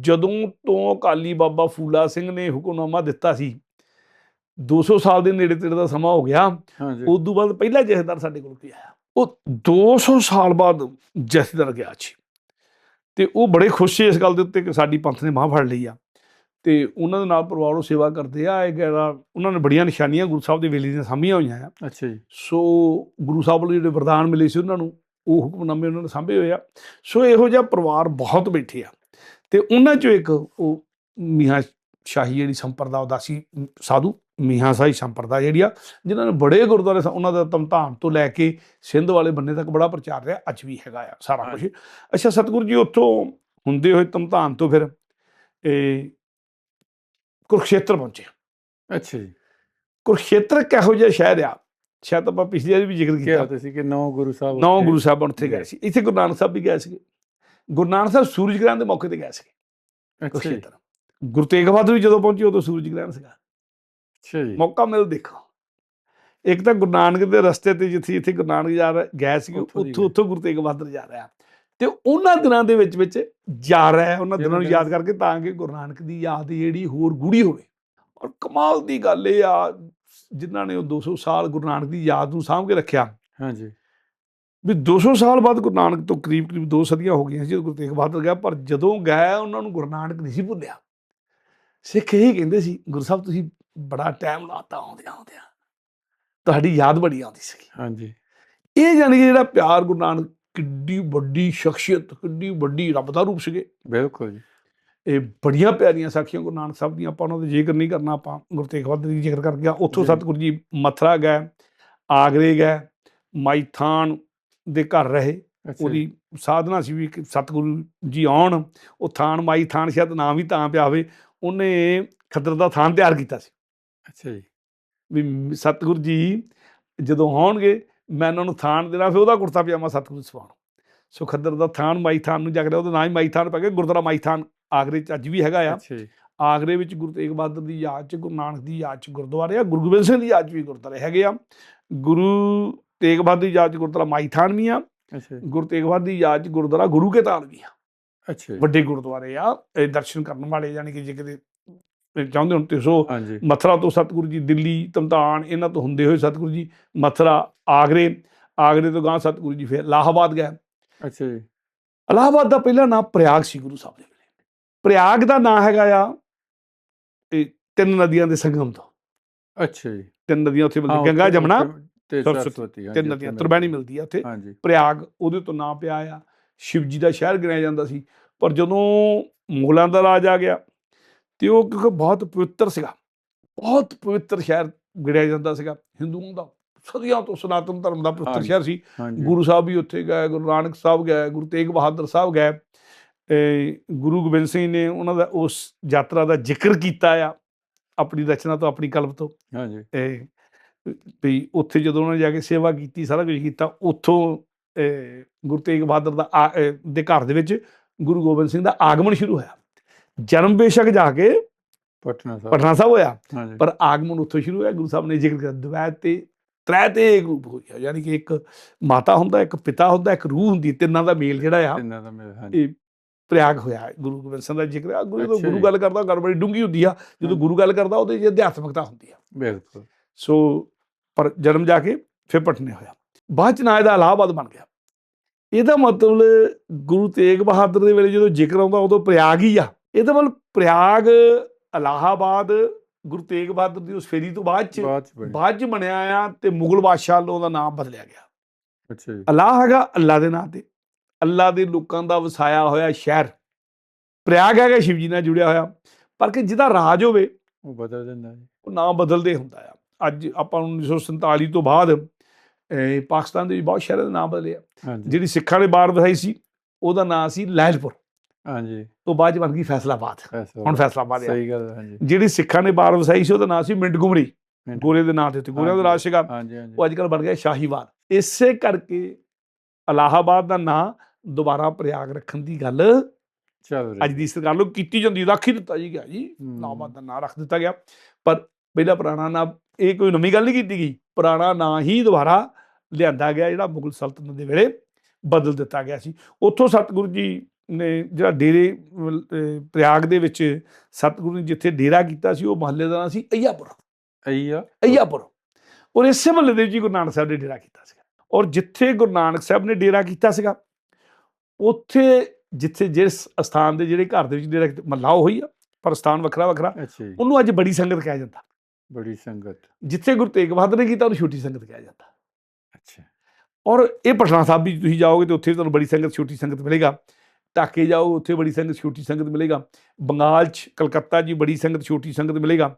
ਜਦੋਂ ਤੋਂ ਅਕਾਲੀ ਬਾਬਾ ਫੂਲਾ ਸਿੰਘ ਨੇ ਹੁਕਮਨਾਮਾ ਦਿੱਤਾ ਸੀ 200 ਸਾਲ ਦੇ ਨੇੜੇ ਤੇੜੇ ਦਾ ਸਮਾਂ ਹੋ ਗਿਆ। ਉਸ ਤੋਂ ਬਾਅਦ ਪਹਿਲਾ ਜਥੇਦਾਰ ਸਾਡੇ ਕੋਲ ਕੀ ਆਇਆ। ਉਹ 200 ਸਾਲ ਬਾਅਦ ਜਥੇਦਾਰ ਗਿਆ ਸੀ। ਤੇ ਉਹ ਬੜੇ ਖੁਸ਼ ਸੀ ਇਸ ਗੱਲ ਦੇ ਉੱਤੇ ਕਿ ਸਾਡੀ ਪੰਥ ਨੇ ਮਾਂ ਫੜ ਲਈ ਆ। ਤੇ ਉਹਨਾਂ ਦੇ ਨਾਲ ਪਰਿਵਾਰ ਉਹ ਸੇਵਾ ਕਰਦੇ ਆ। ਇਹ ਜਿਹੜਾ ਉਹਨਾਂ ਨੇ ਬੜੀਆਂ ਨਿਸ਼ਾਨੀਆਂ ਗੁਰੂ ਸਾਹਿਬ ਦੇ ਵੇਲੇ ਦੀਆਂ ਸਾਂਭੀਆਂ ਹੋਈਆਂ ਆ। ਅੱਛਾ ਜੀ। ਸੋ ਗੁਰੂ ਸਾਹਿਬ ਵੱਲੋਂ ਜਿਹੜੇ ਵਰਦਾਨ ਮਿਲੇ ਸੀ ਉਹਨਾਂ ਨੂੰ ਉਹ ਹੁਕਮਨਾਮੇ ਉਹਨਾਂ ਨੇ ਸਾਂਭੇ ਹੋਏ ਆ। ਸੋ ਇਹੋ ਜਿਹਾ ਪਰਿਵਾਰ ਬਹੁਤ ਬੈਠੇ ਆ। ਤੇ ਉਹਨਾਂ ਚੋਂ ਇੱਕ ਉਹ ਮੀਆਂ ਸ਼ਾਹੀ ਜਿਹੜੀ ਸੰਪਰਦਾ ਉਦਾਸੀ ਸਾਧੂ ਮੀਆਂ ਸਾਈ ਸੰਪਰਦਾ ਜਿਹੜੀ ਆ ਜਿਨ੍ਹਾਂ ਨੇ ਬੜੇ ਗੁਰਦੁਆਰੇ ਸ- ਉਹਨਾਂ ਦਾ ਤਮਤਾਮ ਤੋਂ ਲੈ ਕੇ ਸਿੰਧ ਵਾਲੇ ਬੰਨੇ ਤੱਕ ਬੜਾ ਪ੍ਰਚਾਰ ਰਿਹਾ ਅੱਜ ਵੀ ਹੈਗਾ ਆ ਸਾਰਾ ਕੁਝ ਅੱਛਾ ਸਤਿਗੁਰੂ ਜੀ ਉੱਥੋਂ ਹੁੰਦੇ ਹੋਏ ਤਮਤਾਮ ਤੋਂ ਫਿਰ ਇਹ ਕੁਰਕਸ਼ੇਤਰ ਪਹੁੰਚੇ। ਅੱਛਾ ਜੀ। ਕੁਰਕਸ਼ੇਤਰ ਕਿਹੋ ਜਿਹਾ ਸ਼ਹਿਰ ਆ ਸ਼ਾਇਦ ਆਪਾਂ ਪਿਛਲੀ ਵਾਰ ਵੀ ਜ਼ਿਕਰ ਕੀਤਾ। ਤੁਸੀਂ ਕਿ ਨੌ ਗੁਰੂ ਸਾਹਿਬ ਨੌ ਗੁਰੂ ਸਾਹਿਬ ਉੱਥੇ ਗਏ ਸੀ। ਇੱਥੇ ਗੁਰੂ ਨਾਨਕ ਸਾਹਿਬ ਵੀ ਗਏ ਸੀਗੇ। ਗੁਰੂ ਨਾਨਕ ਸਾਹਿਬ ਸੂਰਜ ਗ੍ਰਹਿਣ ਦੇ ਮੌਕੇ ਤੇ ਗਏ ਸੀਗੇ ਅੱਛਾ ਗੁਰੂ ਤੇਗ ਬਹਾਦਰ ਵੀ ਜਦੋਂ ਪਹੁੰਚੇ ਉਦੋਂ ਸੂਰਜ ਗ੍ਰਹਿਣ ਸੀਗਾ। ਅੱਛਾ ਜੀ। ਮੌਕਾ ਮਿਲ ਦੇਖੋ। ਇੱਕ ਤਾਂ ਗੁਰੂ ਨਾਨਕ ਦੇ ਰਸਤੇ ਤੇ ਜਿੱਥੇ ਜਿੱਥੇ ਗੁਰੂ ਨਾਨਕ ਜਾ ਰਿਹਾ ਗਏ ਸੀ ਉੱਥੋਂ ਉੱਥੋਂ ਗੁਰੂ ਤੇਗ ਬਹਾਦਰ ਜਾ ਰਿਹਾ। ਤੇ ਉਹਨਾਂ ਦਿਨਾਂ ਦੇ ਵਿੱਚ ਵਿੱਚ ਜਾ ਰਿਹਾ ਹੈ, ਉਹਨਾਂ ਦਿਨਾਂ ਨੂੰ ਯਾਦ ਕਰਕੇ ਤਾਂ ਕਿ ਗੁਰੂ ਨਾਨਕ ਦੀ ਯਾਦ ਜਿਹੜੀ ਹੋਰ ਗੂੜੀ ਹੋਵੇ। ਔਰ ਕਮਾਲ ਦੀ ਗੱਲ ਇਹ ਆ ਜਿਨ੍ਹਾਂ ਨੇ ਉਹ 200 ਸਾਲ ਗੁਰੂ ਨਾਨਕ ਦੀ ਯਾਦ ਨੂੰ ਸਾਂਭ ਕੇ ਰੱਖਿਆ। ਹਾਂਜੀ ਵੀ 200 ਸਾਲ ਬਾਅਦ ਗੁਰੂ ਨਾਨਕ ਤੋਂ ਕਰੀਬ ਕਰੀਬ ਦੋ ਸਦੀਆਂ ਹੋ ਗਈਆਂ ਸੀ ਜਦੋਂ ਗੁਰੂ ਤੇਗ ਬਹਾਦਰ ਗਿਆ ਪਰ ਜਦੋਂ ਗਏ ਉਹਨਾਂ ਨੂੰ ਗੁਰੂ ਨਾਨਕ ਨਹੀਂ ਸੀ ਭੁੱਲਿਆ। ਸਿੱਖ ਇਹ ਕਹਿੰਦੇ ਸੀ ਗੁਰੂ ਸਾਹਿਬ ਤੁਸੀਂ ਬੜਾ ਟਾਈਮ ਲਾਤਾ ਆਉਂਦਿਆਂ ਆਉਂਦਿਆਂ। ਤੁਹਾਡੀ ਯਾਦ ਬੜੀ ਆਉਂਦੀ ਸੀ ਹਾਂਜੀ। ਇਹ ਕਿ ਜਿਹੜਾ ਪਿਆਰ ਗੁਰੂ ਨਾਨਕ ਕਿੱਡੀ ਵੱਡੀ ਸ਼ਖਸੀਅਤ ਕਿੱਡੀ ਵੱਡੀ ਰੱਬ ਦਾ ਰੂਪ ਸੀਗੇ। ਬਿਲਕੁਲ ਜੀ। ਇਹ ਬੜੀਆਂ ਪਿਆਰੀਆਂ ਸਾਖੀਆਂ ਗੁਰੂ ਨਾਨਕ ਸਾਹਿਬ ਦੀਆਂ। ਆਪਾਂ ਉਹਨਾਂ ਦਾ ਜ਼ਿਕਰ ਨਹੀਂ ਕਰਨਾ ਆਪਾਂ ਗੁਰੂ ਤੇਗ ਬਹਾਦਰ ਦੀ ਜ਼ਿਕਰ ਕਰ ਗਿਆ ਉੱਥੋਂ। ਸਤਿਗੁਰੂ ਜੀ ਮਥੁਰਾ ਗਏ ਆਗਰੇ ਗਏ ਮਾਈਥਾਨ ਦੇ ਘਰ ਰਹੇ। ਉਹਦੀ ਸਾਧਨਾ ਸੀ ਵੀ ਸਤਿਗੁਰੂ ਜੀ ਆਉਣ ਉਹ ਥਾਨ ਮਾਈ ਥਾਨ ਸ਼ਾਇਦ ਨਾਮ ਵੀ ਤਾਂ ਪਿਆ ਹੋਵੇ। ਉਹਨੇ ਖੱਦਰ ਦਾ ਥਾਨ ਤਿਆਰ ਕੀਤਾ ਸੀ। ਅੱਛਾ ਜੀ। ਵੀ ਸਤਿਗੁਰੂ ਜੀ ਜਦੋਂ ਆਉਣਗੇ ਮੈਂ ਉਹਨਾਂ ਨੂੰ ਥਾਨ ਦੇਣਾ ਫਿਰ ਉਹਦਾ ਕੁੜਤਾ ਪਜਾਮਾ ਸਤਿਗੁਰੂ ਸਵਾਉਣ। ਸੋ ਖੱਦਰ ਦਾ ਥਾਨ ਮਾਈ ਥਾਨ ਨੂੰ ਜਗਦਾ ਉਹਦਾ ਨਾਂ ਹੀ ਮਾਈ ਥਾਨ ਪੈ ਗਿਆ ਗੁਰਦੁਆਰਾ ਮਾਈ ਥਾਨ ਆਗਰੇ ਚ ਅੱਜ ਵੀ ਹੈਗਾ ਆ। ਆਗਰੇ ਵਿੱਚ ਗੁਰੂ ਤੇਗ ਬਹਾਦਰ ਦੀ ਯਾਦ ਚ ਗੁਰੂ ਨਾਨਕ ਦੀ ਯਾਦ ਚ ਗੁਰਦੁਆਰੇ ਆ ਗੁਰੂ ਗੋਬਿੰਦ ਸਿੰਘ ਦੀ ਯਾਦ ਚ ਵੀ ਗੁਰਦੁਆਰੇ ਹੈਗੇ ਆ। ਗੁਰੂ ਤੇਗ ਬਹਾਦਰ ਦੀ ਯਾਦ ਚ ਗੁਰਦੁਆਰਾ ਮਾਈ ਥਾਨ ਵੀ ਆ ਗੁਰੂ ਤੇਗ ਬਹਾਦਰ ਦੀ ਯਾਦ ਚ ਗੁਰਦੁਆਰਾ ਗੁਰੂ ਕੇ ਤਾਲ ਵੀ ਆ। ਅੱਛਾ ਵੱਡੇ ਗੁਰਦੁਆਰੇ ਆ ਇਹ ਦਰਸ਼ਨ ਕਰਨ ਵਾਲੇ ਯਾਨੀ ਕਿ ਜੇ ਕਿਤੇ ਚਾਹੁੰਦੇ ਹੋ ਤੇ ਸੋ। ਹਾਂਜੀ। ਮਥੁਰਾ ਤੋਂ ਸਤਿਗੁਰੂ ਜੀ ਦਿੱਲੀ ਤਮਤਾਨ ਇਹਨਾਂ ਤੋਂ ਹੁੰਦੇ ਹੋਏ ਸਤਿਗੁਰੂ ਜੀ ਮਥੁਰਾ ਆਗਰੇ ਆਗਰੇ ਤੋਂ ਗਾਂ ਸਤਿਗੁਰੂ ਜੀ ਫਿਰ ਇਲਾਹਾਬਾਦ ਗਏ। ਅੱਛਾ ਜੀ। ਇਲਾਹਾਬਾਦ ਦਾ ਪਹਿਲਾ ਨਾਮ ਪ੍ਰਯਾਗ ਸੀ ਗੁਰੂ ਸਾਹਿਬ ਦੇ ਵੇਲੇ ਪ੍ਰਯਾਗ ਦਾ ਨਾਮ ਹੈਗਾ ਆ ਇਹ ਤਿੰਨ ਨਦੀਆਂ ਦੇ ਸੰਗਮ ਤੋਂ। ਅੱਛਾ ਜੀ। ਤਿੰਨ ਨਦੀਆਂ ਉੱਥੇ ਮਿਲਦੀਆਂ ਗੰਗਾ ਜਮਨਾ ਤੇ ਸਰਸਵਤੀ, ਤਿੰਨ ਨਦੀਆਂ। ਤੁਰਬੈਣੀ ਮਿਲਦੀ ਆ ਉੱਥੇ। ਪ੍ਰਯਾਗ ਉਹਦੇ ਤੋਂ ਨਾਂ ਪਿਆ ਆ ਸ਼ਿਵ ਜੀ ਦਾ ਸ਼ਹਿਰ ਗਿਣਿਆ ਜਾਂਦਾ ਸੀ। ਪਰ ਜਦੋਂ ਮੁਗਲਾਂ ਦਾ ਰਾਜ ਆ ਗਿਆ ਤੇ ਉਹ ਕਿਉਂਕਿ ਬਹੁਤ ਪਵਿੱਤਰ ਸੀਗਾ। ਬਹੁਤ ਪਵਿੱਤਰ ਸ਼ਹਿਰ ਗਿਣਿਆ ਜਾਂਦਾ ਸੀਗਾ ਹਿੰਦੂਆਂ ਦਾ। ਸਦੀਆਂ ਤੋਂ ਸਨਾਤਨ ਧਰਮ ਦਾ ਪਵਿੱਤਰ। ਸ਼ਹਿਰ ਸੀ। ਗੁਰੂ ਸਾਹਿਬ ਵੀ ਉੱਥੇ ਗਏ ਗੁਰੂ ਨਾਨਕ ਸਾਹਿਬ ਗਏ ਗੁਰੂ ਤੇਗ ਬਹਾਦਰ ਸਾਹਿਬ ਗਏ। ਗੁਰੂ ਗੋਬਿੰਦ ਸਿੰਘ ਨੇ ਉਹਨਾਂ ਦਾ ਉਸ ਯਾਤਰਾ ਦਾ ਜ਼ਿਕਰ ਕੀਤਾ ਆ ਆਪਣੀ ਰਚਨਾ ਤੋਂ ਆਪਣੀ ਕਲਮ ਤੋਂ। ਹਾਂਜੀ। ਵੀ ਉੱਥੇ ਜਦੋਂ ਉਹਨਾਂ ਨੇ ਜਾ ਕੇ ਸੇਵਾ ਕੀਤੀ ਸਾਰਾ ਕੁਝ ਕੀਤਾ ਉੱਥੋਂ ਗੁਰੂ ਤੇਗ ਬਹਾਦਰ ਦਾ ਦੇ ਘਰ ਦੇ ਵਿੱਚ ਗੁਰੂ ਗੋਬਿੰਦ ਸਿੰਘ ਦਾ ਆਗਮਨ ਸ਼ੁਰੂ ਹੋਇਆ। ਜਨਮ ਬੇਸ਼ੱਕ ਜਾ ਕੇ ਪਟਨਾ ਸਾਹਿਬ। ਪਟਨਾ ਸਾਹਿਬ ਹੋਇਆ। ਪਰ ਆਗਮਨ ਉੱਥੋਂ ਸ਼ੁਰੂ ਹੋਇਆ ਗੁਰੂ ਸਾਹਿਬ ਨੇ ਜ਼ਿਕਰ ਕੀਤਾ ਦਵੈਤ ਤੇ ਤ੍ਰੈ ਤੇ ਇੱਕ ਰੂਪ ਹੋਇਆ ਯਾਨੀ ਕਿ ਇੱਕ ਮਾਤਾ ਹੁੰਦਾ ਇੱਕ ਪਿਤਾ ਹੁੰਦਾ ਇੱਕ ਰੂਹ ਹੁੰਦੀ ਤਿੰਨਾਂ ਦਾ ਮੇਲ ਜਿਹੜਾ ਆ ਤਿੰਨਾਂ ਦਾ ਮੇਲ ਹਾਂਜੀ। ਇਹ ਪ੍ਰਯਾਗ ਹੋਇਆ। ਗੁਰੂ ਗੋਬਿੰਦ ਸਿੰਘ ਦਾ ਜ਼ਿਕਰ ਆ ਗੁਰੂ ਅੱਛਾ ਗੁਰੂ। ਗੱਲ ਕਰਦਾ ਗੱਲ ਬੜੀ ਡੂੰਗੀ ਹੁੰਦੀ ਆ। ਜਦੋਂ। ਗੁਰੂ ਗੱਲ ਕਰਦਾ ਉਹਦੇ 'ਚ ਅਧਿਆਤਮਕਤਾ ਹੁੰਦੀ ਆ। ਬਿਲਕੁਲ। ਸੋ ਪਰ ਜਨਮ ਜਾ ਕੇ ਫਿਰ ਪਟਨੇ ਹੋਇਆ। ਬਾਅਦ ਚ ਨਾ ਇਹਦਾ ਇਲਾਹਾਬਾਦ ਬਣ ਗਿਆ। ਇਹਦਾ ਮਤਲਬ ਗੁਰੂ ਤੇਗ ਬਹਾਦਰ ਦੇ ਵੇਲੇ ਜਦੋਂ ਜ਼ਿਕਰ ਆਉਂਦਾ ਉਦੋਂ ਪ੍ਰਯਾਗ ਹੀ ਆ। ਇਹਦਾ ਮਤਲਬ ਪ੍ਰਯਾਗ ਇਲਾਹਾਬਾਦ ਗੁਰੂ ਤੇਗ ਬਹਾਦਰ ਦੀ ਉਸ ਫੇਰੀ ਤੋਂ ਬਾਅਦ ਚ ਬਾਅਦ ਚ ਬਣਿਆ ਆ ਤੇ ਮੁਗਲ ਬਾਦਸ਼ਾਹ ਵੱਲੋਂ ਉਹਦਾ ਨਾਮ ਬਦਲਿਆ ਗਿਆ। ਅੱਛਾ ਜੀ। ਅੱਲਾਹ ਹੈਗਾ ਅੱਲਾ ਦੇ ਨਾਂ ਤੇ। ਅੱਲਾ ਦੇ ਲੋਕਾਂ ਦਾ ਵਸਾਇਆ ਹੋਇਆ ਸ਼ਹਿਰ। ਪ੍ਰਯਾਗ ਹੈਗਾ ਸ਼ਿਵ ਜੀ ਨਾਲ ਜੁੜਿਆ ਹੋਇਆ। ਪਰ ਕਿ ਜਿਹਦਾ ਰਾਜ ਹੋਵੇ ਉਹ ਬਦਲ ਦਿੰਦਾ ਜੀ। ਉਹ ਨਾਮ ਬਦਲਦੇ ਹੁੰਦਾ ਆ। ਅੱਜ ਆਪਾਂ ਨੂੰ 1947 ਤੋਂ ਬਾਅਦ ਪਾਕਿਸਤਾਨ ਦੇ ਵੀ ਬਹੁਤ ਸ਼ਹਿਰਾਂ ਦੇ ਨਾਮ ਬਦਲੇ ਆ। ਜਿਹੜੀ ਸਿੱਖਾਂ ਨੇ ਬਾਰ ਵਸਾਈ ਸੀ ਉਹਦਾ ਨਾਮ ਸੀ ਲਹਿਲਪੁਰ। ਹਾਂਜੀ। ਉਹ ਬਾਅਦ ਚ ਬਣ ਗਈ ਫੈਸਲਾਬਾਦ। ਫੈਸਲਾ ਹੁਣ ਫੈਸਲਾਬਾਦ ਆ। ਸਹੀ ਗੱਲ ਹਾਂਜੀ ਜਿਹੜੀ ਸਿੱਖਾਂ ਨੇ ਬਾਰ ਵਸਾਈ ਸੀ ਉਹਦਾ ਨਾਮ ਸੀ ਮਿੰਟ- ਗੋਰੇ ਦੇ ਨਾਂ ਉੱਤੇ ਗੋਰਿਆਂ ਦਾ ਰਾਜ ਸੀਗਾ। ਉਹ ਅੱਜ ਕੱਲ ਬਣ ਗਿਆ ਸ਼ਾਹੀਵਾਲ। ਇਸੇ ਕਰਕੇ ਇਲਾਹਾਬਾਦ ਦਾ ਨਾਂ ਦੁਬਾਰਾ ਪ੍ਰਯਾਗ ਰੱਖਣ ਦੀ ਗੱਲ ਚੱਲ ਰਹੀ ਅੱਜ ਦੀ ਸਰਕਾਰ ਨੂੰ ਕੀਤੀ ਜਾਂਦੀ ਰੱਖ ਹੀ ਦਿੱਤਾ ਜੀ ਗਿਆ ਜੀ। ਹਮ, ਇਲਾਹਾਬਾਦ ਦਾ ਨਾਂ ਰੱਖ ਦਿੱਤਾ ਗਿਆ। ਪਰ ਪਹਿਲਾ ਪੁਰਾਣਾ ਨਾਂ ਇਹ ਕੋਈ ਨਵੀਂ ਗੱਲ ਨਹੀਂ ਕੀਤੀ ਗਈ। ਪੁਰਾਣਾ ਨਾਂ ਹੀ ਦੁਬਾਰਾ ਲਿਆਂਦਾ ਗਿਆ ਜਿਹੜਾ ਮੁਗਲ ਸਲਤਨਤ ਦੇ ਵੇਲੇ ਬਦਲ ਦਿੱਤਾ ਗਿਆ ਸੀ। ਉੱਥੋਂ ਸਤਿਗੁਰੂ ਜੀ ਨੇ ਜਿਹੜਾ ਡੇਰੇ ਪ੍ਰਯਾਗ ਦੇ ਵਿੱਚ ਸਤਿਗੁਰੂ ਨੇ ਜਿੱਥੇ ਡੇਰਾ ਕੀਤਾ ਸੀ ਉਹ ਮਹੱਲੇ ਦਾ ਨਾਂ ਸੀ ਅਯਾਪੁਰ ਅਈਆ ਅਯਾਪੁਰ ਔਰ ਇਸੇ ਮਹੱਲੇ ਦੇ ਵਿੱਚ ਗੁਰੂ ਨਾਨਕ ਸਾਹਿਬ ਨੇ ਡੇਰਾ ਕੀਤਾ ਸੀਗਾ। ਔਰ ਜਿੱਥੇ ਗੁਰੂ ਨਾਨਕ ਸਾਹਿਬ ਨੇ ਡੇਰਾ ਕੀਤਾ ਸੀਗਾ ਉੱਥੇ ਜਿੱਥੇ ਜਿਸ ਸਥਾਨ ਦੇ ਜਿਹੜੇ ਘਰ ਦੇ ਵਿੱਚ ਡੇਰਾ ਮਹੱਲਾ ਉਹੀ ਆ ਪਰ ਸਥਾਨ ਵੱਖਰਾ ਵੱਖਰਾ। ਉਹਨੂੰ ਅੱਜ ਬੜੀ ਸੰਗਤ ਕਿਹਾ ਜਾਂਦਾ। ਬੜੀ ਸੰਗਤ। ਜਿੱਥੇ ਗੁਰੂ ਤੇਗ ਬਹਾਦਰ ਨੇ ਕੀਤਾ ਉਹਨੂੰ ਛੋਟੀ ਸੰਗਤ ਕਿਹਾ ਜਾਂਦਾ। ਅੱਛਾ। ਔਰ ਇਹ ਪਟਨਾ ਸਾਹਿਬ ਵੀ ਤੁਸੀਂ ਜਾਓਗੇ ਤੇ ਉੱਥੇ ਤੁਹਾਨੂੰ ਬੜੀ ਸੰਗਤ ਛੋਟੀ ਸੰਗਤ ਮਿਲੇਗਾ। ਢਾਕੇ ਜਾਓ ਉੱਥੇ ਬੜੀ ਸੰਗਤ ਛੋਟੀ ਸੰਗਤ ਮਿਲੇਗਾ। ਬੰਗਾਲ ਚ ਕਲਕੱਤਾ ਜੀ ਬੜੀ ਸੰਗਤ ਛੋਟੀ ਸੰਗਤ ਮਿਲੇਗਾ।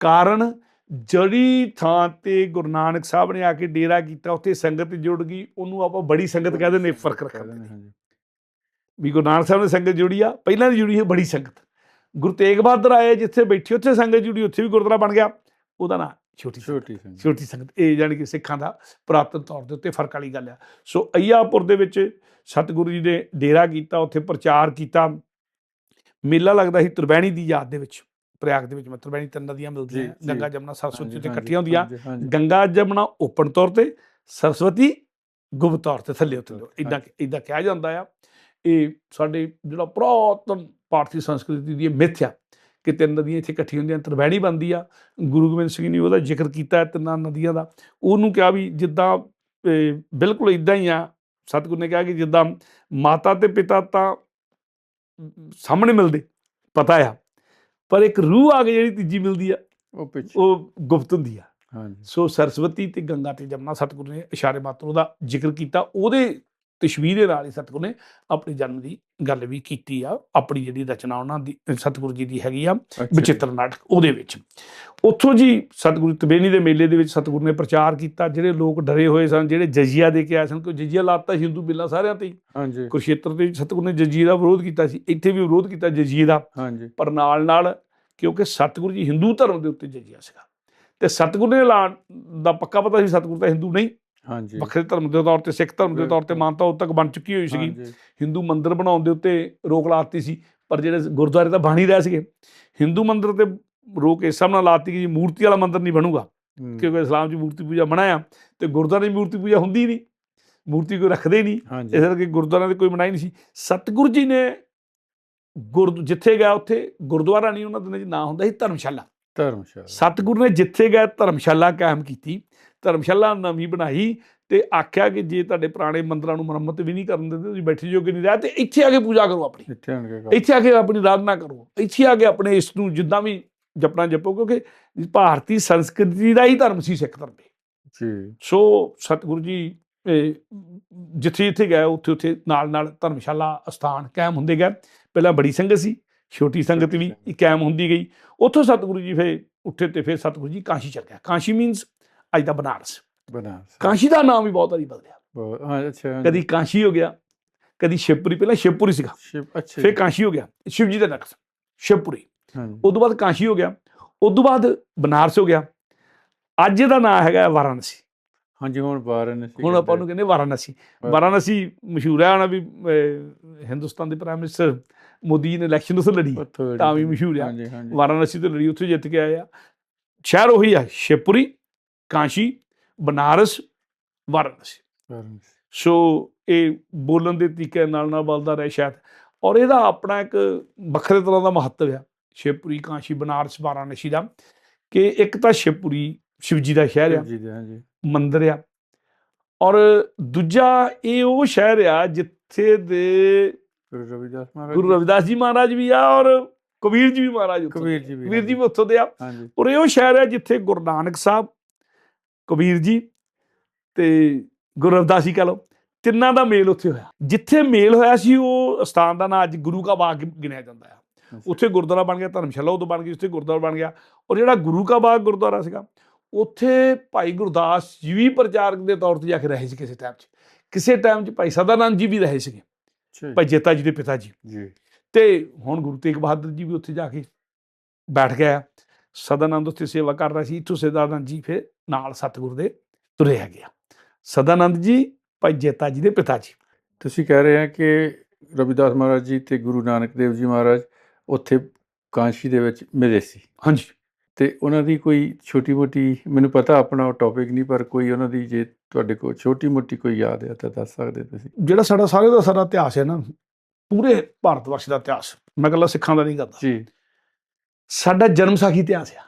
ਕਾਰਨ ਜਿਹੜੀ ਥਾਂ ਤੇ ਗੁਰੂ ਨਾਨਕ ਸਾਹਿਬ ਨੇ ਆ ਕੇ ਡੇਰਾ ਕੀਤਾ ਉੱਥੇ ਸੰਗਤ ਜੁੜ ਗਈ ਉਹਨੂੰ ਆਪਾਂ ਬੜੀ ਸੰਗਤ ਕਹਿੰਦੇ ਨੇ ਫ਼ਰਕ ਰੱਖਦੇ ਨੇ ਵੀ ਗੁਰੂ ਨਾਨਕ ਸਾਹਿਬ ਨੇ ਸੰਗਤ ਜੁੜੀ ਆ ਪਹਿਲਾਂ ਦੀ ਜੁੜੀ ਹੈ ਬੜੀ ਸੰਗਤ। ਗੁਰੂ ਤੇਗ ਬਹਾਦਰ ਆਏ ਜਿੱਥੇ ਬੈਠੇ ਉੱਥੇ ਸੰਗਤ ਜੁੜੀ ਉੱਥੇ ਵੀ ਗੁਰਦੁਆਰਾ ਬਣ ਗਿਆ। ਉਹਦਾ ਨਾਂ ਛੋਟੀ ਛੋਟੀ ਸੰਗਤ। ਛੋਟੀ ਸੰਗਤ। ਇਹ ਜਾਣੀ ਕਿ ਸਿੱਖਾਂ ਦਾ ਪੁਰਾਤਨ ਤੌਰ ਦੇ ਉੱਤੇ ਫ਼ਰਕ ਵਾਲੀ ਗੱਲ ਆ। ਸੋ ਅਈਆਪੁਰ ਦੇ ਵਿੱਚ ਸਤਿਗੁਰੂ ਜੀ ਨੇ ਡੇਰਾ ਕੀਤਾ ਉੱਥੇ ਪ੍ਰਚਾਰ ਕੀਤਾ। ਮੇਲਾ ਲੱਗਦਾ ਸੀ ਤਰਵੈਣੀ ਦੀ ਯਾਦ ਦੇ ਵਿੱਚ ਪ੍ਰਯਾਗ ਦੇ ਵਿੱਚ। ਮੈਂ ਤਰਵੈਣੀ ਤਿੰਨ ਨਦੀਆਂ ਮਿਲਦੀਆਂ। ਗੰਗਾ ਜਮਨਾ ਸਰਸਵਤੀ ਉੱਤੇ ਹਾਂਜੀ, ਇਕੱਠੀਆਂ ਹੁੰਦੀਆਂ। ਗੰਗਾ ਜਮਨਾ ਓਪਨ ਤੌਰ ਤੇ ਸਰਸਵਤੀ ਗੁਪਤ ਤੌਰ ਤੇ ਥੱਲੇ ਹਾਂਜੀ। ਇਦਾਂ ਇਦਾਂ ਕਿਹਾ ਜਾਂਦਾ ਆ। ਇਹ ਸਾਡੇ ਜਿਹੜਾ ਪੁਰਾਤਨ ਭਾਰਤੀ ਸੰਸਕ੍ਰਿਤੀ ਦੀ ਮਿੱਥ ਆ ਕਿ ਤਿੰਨ ਨਦੀਆਂ ਇੱਥੇ ਇਕੱਠੀਆਂ ਹੁੰਦੀਆਂ ਤਰਵੈਣੀ ਬਣਦੀ ਆ ਗੁਰੂ ਗੋਬਿੰਦ ਸਿੰਘ ਨੇ ਉਹਦਾ ਜ਼ਿਕਰ ਕੀਤਾ ਤਿੰਨਾਂ ਨਦੀਆਂ ਦਾ। ਉਹਨੂੰ ਕਿਹਾ ਵੀ ਜਿੱਦਾਂ ਬਿਲਕੁਲ ਇਦਾਂ ਹੀ ਆ ਸਤਿਗੁਰ ਨੇ ਕਿਹਾ ਕਿ ਜਿੱਦਾਂ ਮਾਤਾ ਤੇ ਪਿਤਾ ਤਾਂ ਸਾਹਮਣੇ ਮਿਲਦੇ ਪਤਾ ਆ ਪਰ ਇੱਕ ਰੂਹ ਆ ਕੇ ਜਿਹੜੀ ਤੀਜੀ ਮਿਲਦੀ ਆ ਉਹ ਪਿੱਛੇ। ਉਹ ਗੁਪਤ ਹੁੰਦੀ ਆ। ਹਾਂਜੀ। ਸੋ ਸਰਸਵਤੀ ਤੇ ਗੰਗਾ ਤੇ ਜਮਨਾ ਸਤਿਗੁਰੂ ਨੇ ਇਸ਼ਾਰੇ ਮਾਤਰ ਉਹਦਾ ਜ਼ਿਕਰ ਕੀਤਾ ਉਹਦੇ ਤਸ਼ਵੀਰ ਦੇ ਨਾਲ ਹੀ ਸਤਿਗੁਰੂ ਨੇ ਆਪਣੀ ਜਨਮ ਦੀ ਗੱਲ ਵੀ ਕੀਤੀ ਆ ਆਪਣੀ ਜਿਹੜੀ ਰਚਨਾ ਉਹਨਾਂ ਦੀ ਸਤਿਗੁਰੂ ਜੀ ਦੀ ਹੈਗੀ ਆ। ਬਚਿੱਤਰ ਨਾਟਕ ਉਹਦੇ ਵਿੱਚ। ਉੱਥੋਂ ਜੀ ਸਤਿਗੁਰੂ ਤਬੇਨੀ ਦੇ ਮੇਲੇ ਦੇ ਵਿੱਚ ਸਤਿਗੁਰੂ ਨੇ ਪ੍ਰਚਾਰ ਕੀਤਾ ਜਿਹੜੇ ਲੋਕ ਡਰੇ ਹੋਏ ਸਨ ਜਿਹੜੇ ਜਜ਼ੀਆ ਦੇ ਕੇ ਆਏ ਸਨ ਕਿ ਜਜ਼ੀਆ ਲਾਤਾ ਸੀ ਹਿੰਦੂ ਬਿੱਲਾ ਸਾਰਿਆਂ ਤੇ। ਹਾਂਜੀ। ਕੁਰੂਕਸ਼ੇਤਰ ਦੇ ਸਤਿਗੁਰੂ ਨੇ ਜਜ਼ੀਏ ਦਾ ਵਿਰੋਧ ਕੀਤਾ ਸੀ ਇੱਥੇ ਵੀ ਵਿਰੋਧ ਕੀਤਾ ਜਜ਼ੀਏ ਦਾ। ਹਾਂਜੀ। ਪਰ ਨਾਲ ਨਾਲ ਕਿਉਂਕਿ ਸਤਿਗੁਰੂ ਜੀ ਹਿੰਦੂ ਧਰਮ ਦੇ ਉੱਤੇ ਜਜਿਆ ਸੀਗਾ। ਤੇ ਸਤਿਗੁਰੂ ਨੇ ਐਲਾਨ ਦਾ ਪੱਕਾ ਪਤਾ ਸੀ ਸਤਿਗੁਰੂ ਤਾਂ ਹਿੰਦੂ ਨਹੀਂ। ਹਾਂਜੀ। ਵੱਖਰੇ ਧਰਮ ਦੇ ਤੌਰ ਤੇ ਸਿੱਖ ਧਰਮ ਦੇ ਤੌਰ ਤੇ। ਮਾਨਤਾ ਉਦੋਂ ਤੱਕ ਬਣ ਚੁੱਕੀ ਹੋਈ ਸੀਗੀ। ਹਿੰਦੂ ਮੰਦਿਰ ਬਣਾਉਣ ਦੇ ਉੱਤੇ ਰੋਕ ਲਾਤੀ ਸੀ ਪਰ ਜਿਹੜੇ ਗੁਰਦੁਆਰੇ ਤਾਂ ਬਣ ਰਹੇ ਸੀਗੇ। ਹਿੰਦੂ ਮੰਦਿਰ ਤੇ ਰੋਕ ਇਸ ਨਾਲ ਲਾਤੀ ਕਿ ਜੀ ਮੂਰਤੀ ਵਾਲਾ ਮੰਦਿਰ ਨਹੀਂ ਬਣੂਗਾ ਕਿਉਂਕਿ ਇਸਲਾਮ 'ਚ ਮੂਰਤੀ ਪੂਜਾ ਬਣਾਇਆ। ਤੇ ਗੁਰਦੁਆਰੇ 'ਚ ਮੂਰਤੀ ਪੂਜਾ ਹੁੰਦੀ ਨਹੀਂ ਮੂਰਤੀ ਕੋਈ ਰੱਖਦੇ ਨਹੀਂ। ਇਸ ਕਰਕੇ ਗੁਰਦੁਆਰਿਆਂ ਦੇ ਕੋਈ ਮਨਾਹੀ ਨਹੀਂ ਸੀ। ਸਤਿਗੁਰੂ ਜੀ ਨੇ ਗੁਰ ਜਿੱਥੇ ਗਿਆ ਉੱਥੇ ਗੁਰਦੁਆਰਾ ਨਹੀਂ ਉਹਨਾਂ ਦਿਨਾਂ 'ਚ ਨਾਂ ਹੁੰਦਾ ਸੀ ਧਰਮਸ਼ਾਲਾ। ਧਰਮਸ਼ਾਲਾ। ਸਤਿਗੁਰੂ ਨੇ ਜਿੱਥੇ ਗਏ ਧਰਮਸ਼ਾਲਾ ਕਾਇਮ ਕੀਤੀ। ਧਰਮਸ਼ਾਲਾ ਨਵੀਂ ਬਣਾਈ ਤੇ ਆਖਿਆ ਕਿ ਜੇ ਤੁਹਾਡੇ ਪੁਰਾਣੇ ਮੰਦਰਾਂ ਨੂੰ ਮੁਰੰਮਤ ਵੀ ਨਹੀਂ ਕਰਨ ਦਿੰਦੇ ਤੁਸੀਂ ਬੈਠੇ ਜੋਗੇ ਨਹੀਂ ਰਹਿ ਤੇ ਇੱਥੇ ਆ ਕੇ ਪੂਜਾ ਕਰੋ ਆਪਣੀ। ਇੱਥੇ ਆਣ ਕੇ ਇੱਥੇ ਆ ਕੇ ਆਪਣੀ ਆਰਾਧਨਾ ਕਰੋ। ਇੱਥੇ ਆ ਕੇ ਆਪਣੇ ਇਸ ਨੂੰ ਜਿੱਦਾਂ ਵੀ ਜਪਣਾ ਜਪੋ ਕਿਉਂਕਿ ਭਾਰਤੀ ਸੰਸਕ੍ਰਿਤੀ ਦਾ ਹੀ ਧਰਮ ਸੀ ਸਿੱਖ ਧਰਮ ਜੀ। ਸੋ ਸਤਿਗੁਰੂ ਜੀ ਜਿੱਥੇ ਜਿੱਥੇ ਗਏ ਉੱਥੇ ਉੱਥੇ ਨਾਲ ਨਾਲ ਧਰਮਸ਼ਾਲਾ ਅਸਥਾਨ ਕਾਇਮ ਹੁੰਦੇ ਗਏ। ਪਹਿਲਾਂ ਬੜੀ ਸੰਗਤ ਸੀ ਛੋਟੀ ਸੰਗਤ ਵੀ। ਕਾਇਮ ਹੁੰਦੀ ਗਈ। ਉੱਥੋਂ ਸਤਿਗੁਰੂ ਜੀ ਫੇ ਉੱਠੇ ਤੇ ਫਿਰ ਸਤਿਗੁਰੂ ਜੀ ਕਾਸ਼ੀ ਚਲ ਗਿਆ। ਕਾਸ਼ੀ ਮੀਨਸ ਅੱਜ ਦਾ ਬਨਾਰਸ। ਬਨਾਰਸ। ਕਾਸ਼ੀ ਦਾ ਨਾਮ ਵੀ ਬਹੁਤ ਵਾਰੀ ਬਦਲਿਆ। ਹਾਂ ਅੱਛਾ। ਕਦੀ ਕਾਸ਼ੀ ਹੋ ਗਿਆ ਕਦੀ ਸ਼ਿਵਪੁਰੀ ਪਹਿਲਾਂ ਸ਼ਿਵਪੁਰੀ ਸੀਗਾ। ਸ਼ਿਵ ਅੱਛਾ। ਫਿਰ ਕਾਸ਼ੀ ਹੋ ਗਿਆ ਸ਼ਿਵ ਜੀ ਦਾ ਨਕਸ਼ ਸ਼ਿਵਪੁਰੀ। ਉਸ ਤੋਂ ਬਾਅਦ ਕਾਸ਼ੀ ਹੋ ਗਿਆ ਉਸ ਤੋਂ ਬਾਅਦ ਬਨਾਰਸ ਹੋ ਗਿਆ। ਅੱਜ ਦਾ ਨਾਮ ਹੈਗਾ ਵਾਰਾਣਸੀ। ਹਾਂਜੀ ਹੁਣ ਵਾਰਾਣਸੀ ਹੁਣ ਆਪਾਂ ਨੂੰ ਕਹਿੰਦੇ ਵਾਰਾਣਸੀ। ਹਾਂ। ਵਾਰਾਣਸੀ ਮਸ਼ਹੂਰ ਹੈ ਹੁਣ ਵੀ ਹਿੰਦੁਸਤਾਨ ਦੇ ਪ੍ਰਾਈਮ ਮਿਨਿਸਟਰ ਮੋਦੀ ਨੇ ਇਲੈਕਸ਼ਨ ਉਸ ਲੜੀ ਤਾਂ ਵੀ ਮਸ਼ਹੂਰ ਹਾਂਜੀ। ਵਾਰਾਣਸੀ ਤੋਂ ਲੜੀ ਉੱਥੇ ਜਿੱਤ ਕੇ ਆਏ ਆ। ਸ਼ਹਿਰ ਉਹੀ ਆ ਸ਼ਿਵਪੁਰੀ ਕਾਸ਼ੀ ਬਨਾਰਸ ਵਾਰਾਣਸੀ। ਸੋ ਇਹ ਬੋਲਣ ਦੇ ਤਰੀਕੇ ਨਾਲ ਨਾਲ ਬਲਦਾ ਰਿਹਾ ਸ਼ਾਇਦ। ਔਰ ਇਹਦਾ ਆਪਣਾ ਇੱਕ ਵੱਖਰੇ ਤਰ੍ਹਾਂ ਦਾ ਮਹੱਤਵ ਆ ਸ਼ਿਵਪੁਰੀ ਕਾਸ਼ੀ ਬਨਾਰਸ ਵਾਰਾਣਸੀ ਦਾ ਕਿ ਇੱਕ ਤਾਂ ਸ਼ਿਵਪੁਰੀ ਸ਼ਿਵ ਜੀ ਦਾ ਸ਼ਹਿਰ ਆ। ਮੰਦਿਰ ਆ। ਔਰ ਦੂਜਾ ਇਹ ਉਹ ਸ਼ਹਿਰ ਆ ਜਿੱਥੇ ਦੇ ਗੁਰੂ ਰਵਿਦਾਸ ਮਹਾਰਾਜ ਗੁਰੂ ਰਵਿਦਾਸ ਜੀ ਮਹਾਰਾਜ ਵੀ ਆ ਔਰ ਕਬੀਰ ਜੀ ਵੀ ਮਹਾਰਾਜ ਕਬੀਰ ਆ। ਜੀ ਵੀ ਕਬੀਰ ਜੀ। ਵੀ ਉੱਥੋਂ ਦੇ ਆ। ਔਰ ਇਹ ਉਹ ਸ਼ਹਿਰ ਹੈ ਜਿੱਥੇ ਗੁਰੂ ਨਾਨਕ ਸਾਹਿਬ ਕਬੀਰ ਜੀ ਤੇ ਗੁਰੂ ਰਵਿਦਾਸ ਜੀ ਕਹ ਲਓ ਤਿੰਨਾਂ ਦਾ ਮੇਲ ਉੱਥੇ ਹੋਇਆ। ਜਿੱਥੇ ਮੇਲ ਹੋਇਆ ਸੀ ਉਹ ਸਥਾਨ ਦਾ ਨਾਂ ਅੱਜ ਗੁਰੂ ਕਾ ਬਾਗ ਗਿਣਿਆ ਜਾਂਦਾ ਅੱਛਾ। ਉੱਥੇ ਗੁਰਦੁਆਰਾ ਬਣ ਗਿਆ ਧਰਮਸ਼ਾਲਾ ਉਦੋਂ ਬਣ ਗਈ ਉੱਥੇ ਗੁਰਦੁਆਰਾ ਬਣ ਗਿਆ। ਔਰ ਜਿਹੜਾ ਗੁਰੂ ਕਾ ਬਾਗ ਗੁਰਦੁਆਰਾ ਸੀਗਾ ਉੱਥੇ ਭਾਈ ਗੁਰਦਾਸ ਜੀ ਵੀ ਪ੍ਰਚਾਰਕ ਦੇ ਤੌਰ ਤੇ ਜਾ ਕੇ ਰਹੇ ਸੀ ਕਿਸੇ ਟਾਈਮ 'ਚ। ਕਿਸੇ ਟਾਈਮ 'ਚ ਭਾਈ ਸਦਾਨੰਦ ਜੀ ਵੀ ਰਹੇ ਸੀਗੇ। ਭਾਈ ਜੇਤਾ ਜੀ ਦੇ ਪਿਤਾ ਜੀ। ਜੀ। ਤੇ ਹੁਣ ਗੁਰੂ ਤੇਗ ਬਹਾਦਰ ਜੀ ਵੀ ਉੱਥੇ ਜਾ ਕੇ ਬੈਠ ਗਿਆ ਸਦਾਨੰਦ ਉੱਥੇ ਸੇਵਾ ਕਰ ਰਿਹਾ ਸੀ ਇੱਥੋਂ ਸਦਾਨੰਦ ਜੀ ਫਿਰ ਨਾਲ ਸਤਿਗੁਰ ਦੇ ਤੁਰੇ ਹੈਗੇ ਆ ਸਦਾਨੰਦ ਜੀ ਭਾਈ ਜੇਤਾ ਜੀ ਦੇ ਪਿਤਾ ਜੀ। ਤੁਸੀਂ ਕਹਿ ਰਹੇ ਆ ਕਿ ਰਵਿਦਾਸ ਮਹਾਰਾਜ ਜੀ ਤੇ ਗੁਰੂ ਨਾਨਕ ਦੇਵ ਜੀ ਮਹਾਰਾਜ ਉੱਥੇ ਕਾਂਸ਼ੀ ਦੇ ਵਿੱਚ ਮਿਲੇ ਸੀ। ਹਾਂਜੀ। ਤੇ ਉਹਨਾਂ ਦੀ ਕੋਈ ਛੋਟੀ ਮੋਟੀ ਮੈਨੂੰ ਪਤਾ ਆਪਣਾ ਟੌਪਿਕ ਨਹੀਂ ਪਰ ਕੋਈ ਉਹਨਾਂ ਦੀ ਜੇ ਤੁਹਾਡੇ ਕੋਲ ਛੋਟੀ ਮੋਟੀ ਕੋਈ ਯਾਦ ਹੈ ਤਾਂ ਦੱਸ ਸਕਦੇ ਤੁਸੀਂ? ਜਿਹੜਾ ਸਾਡਾ ਸਾਰੇ ਦਾ ਸਾਰਾ ਇਤਿਹਾਸ ਹੈ ਨਾ ਪੂਰੇ ਭਾਰਤ ਵਰਸ਼ ਦਾ ਇਤਿਹਾਸ ਮੈਂ ਇਕੱਲਾ ਸਿੱਖਾਂ ਦਾ ਨਹੀਂ ਕਰਦਾ। ਜੀ। ਸਾਡਾ ਜਨਮ ਸਾਖੀ ਇਤਿਹਾਸ ਆ।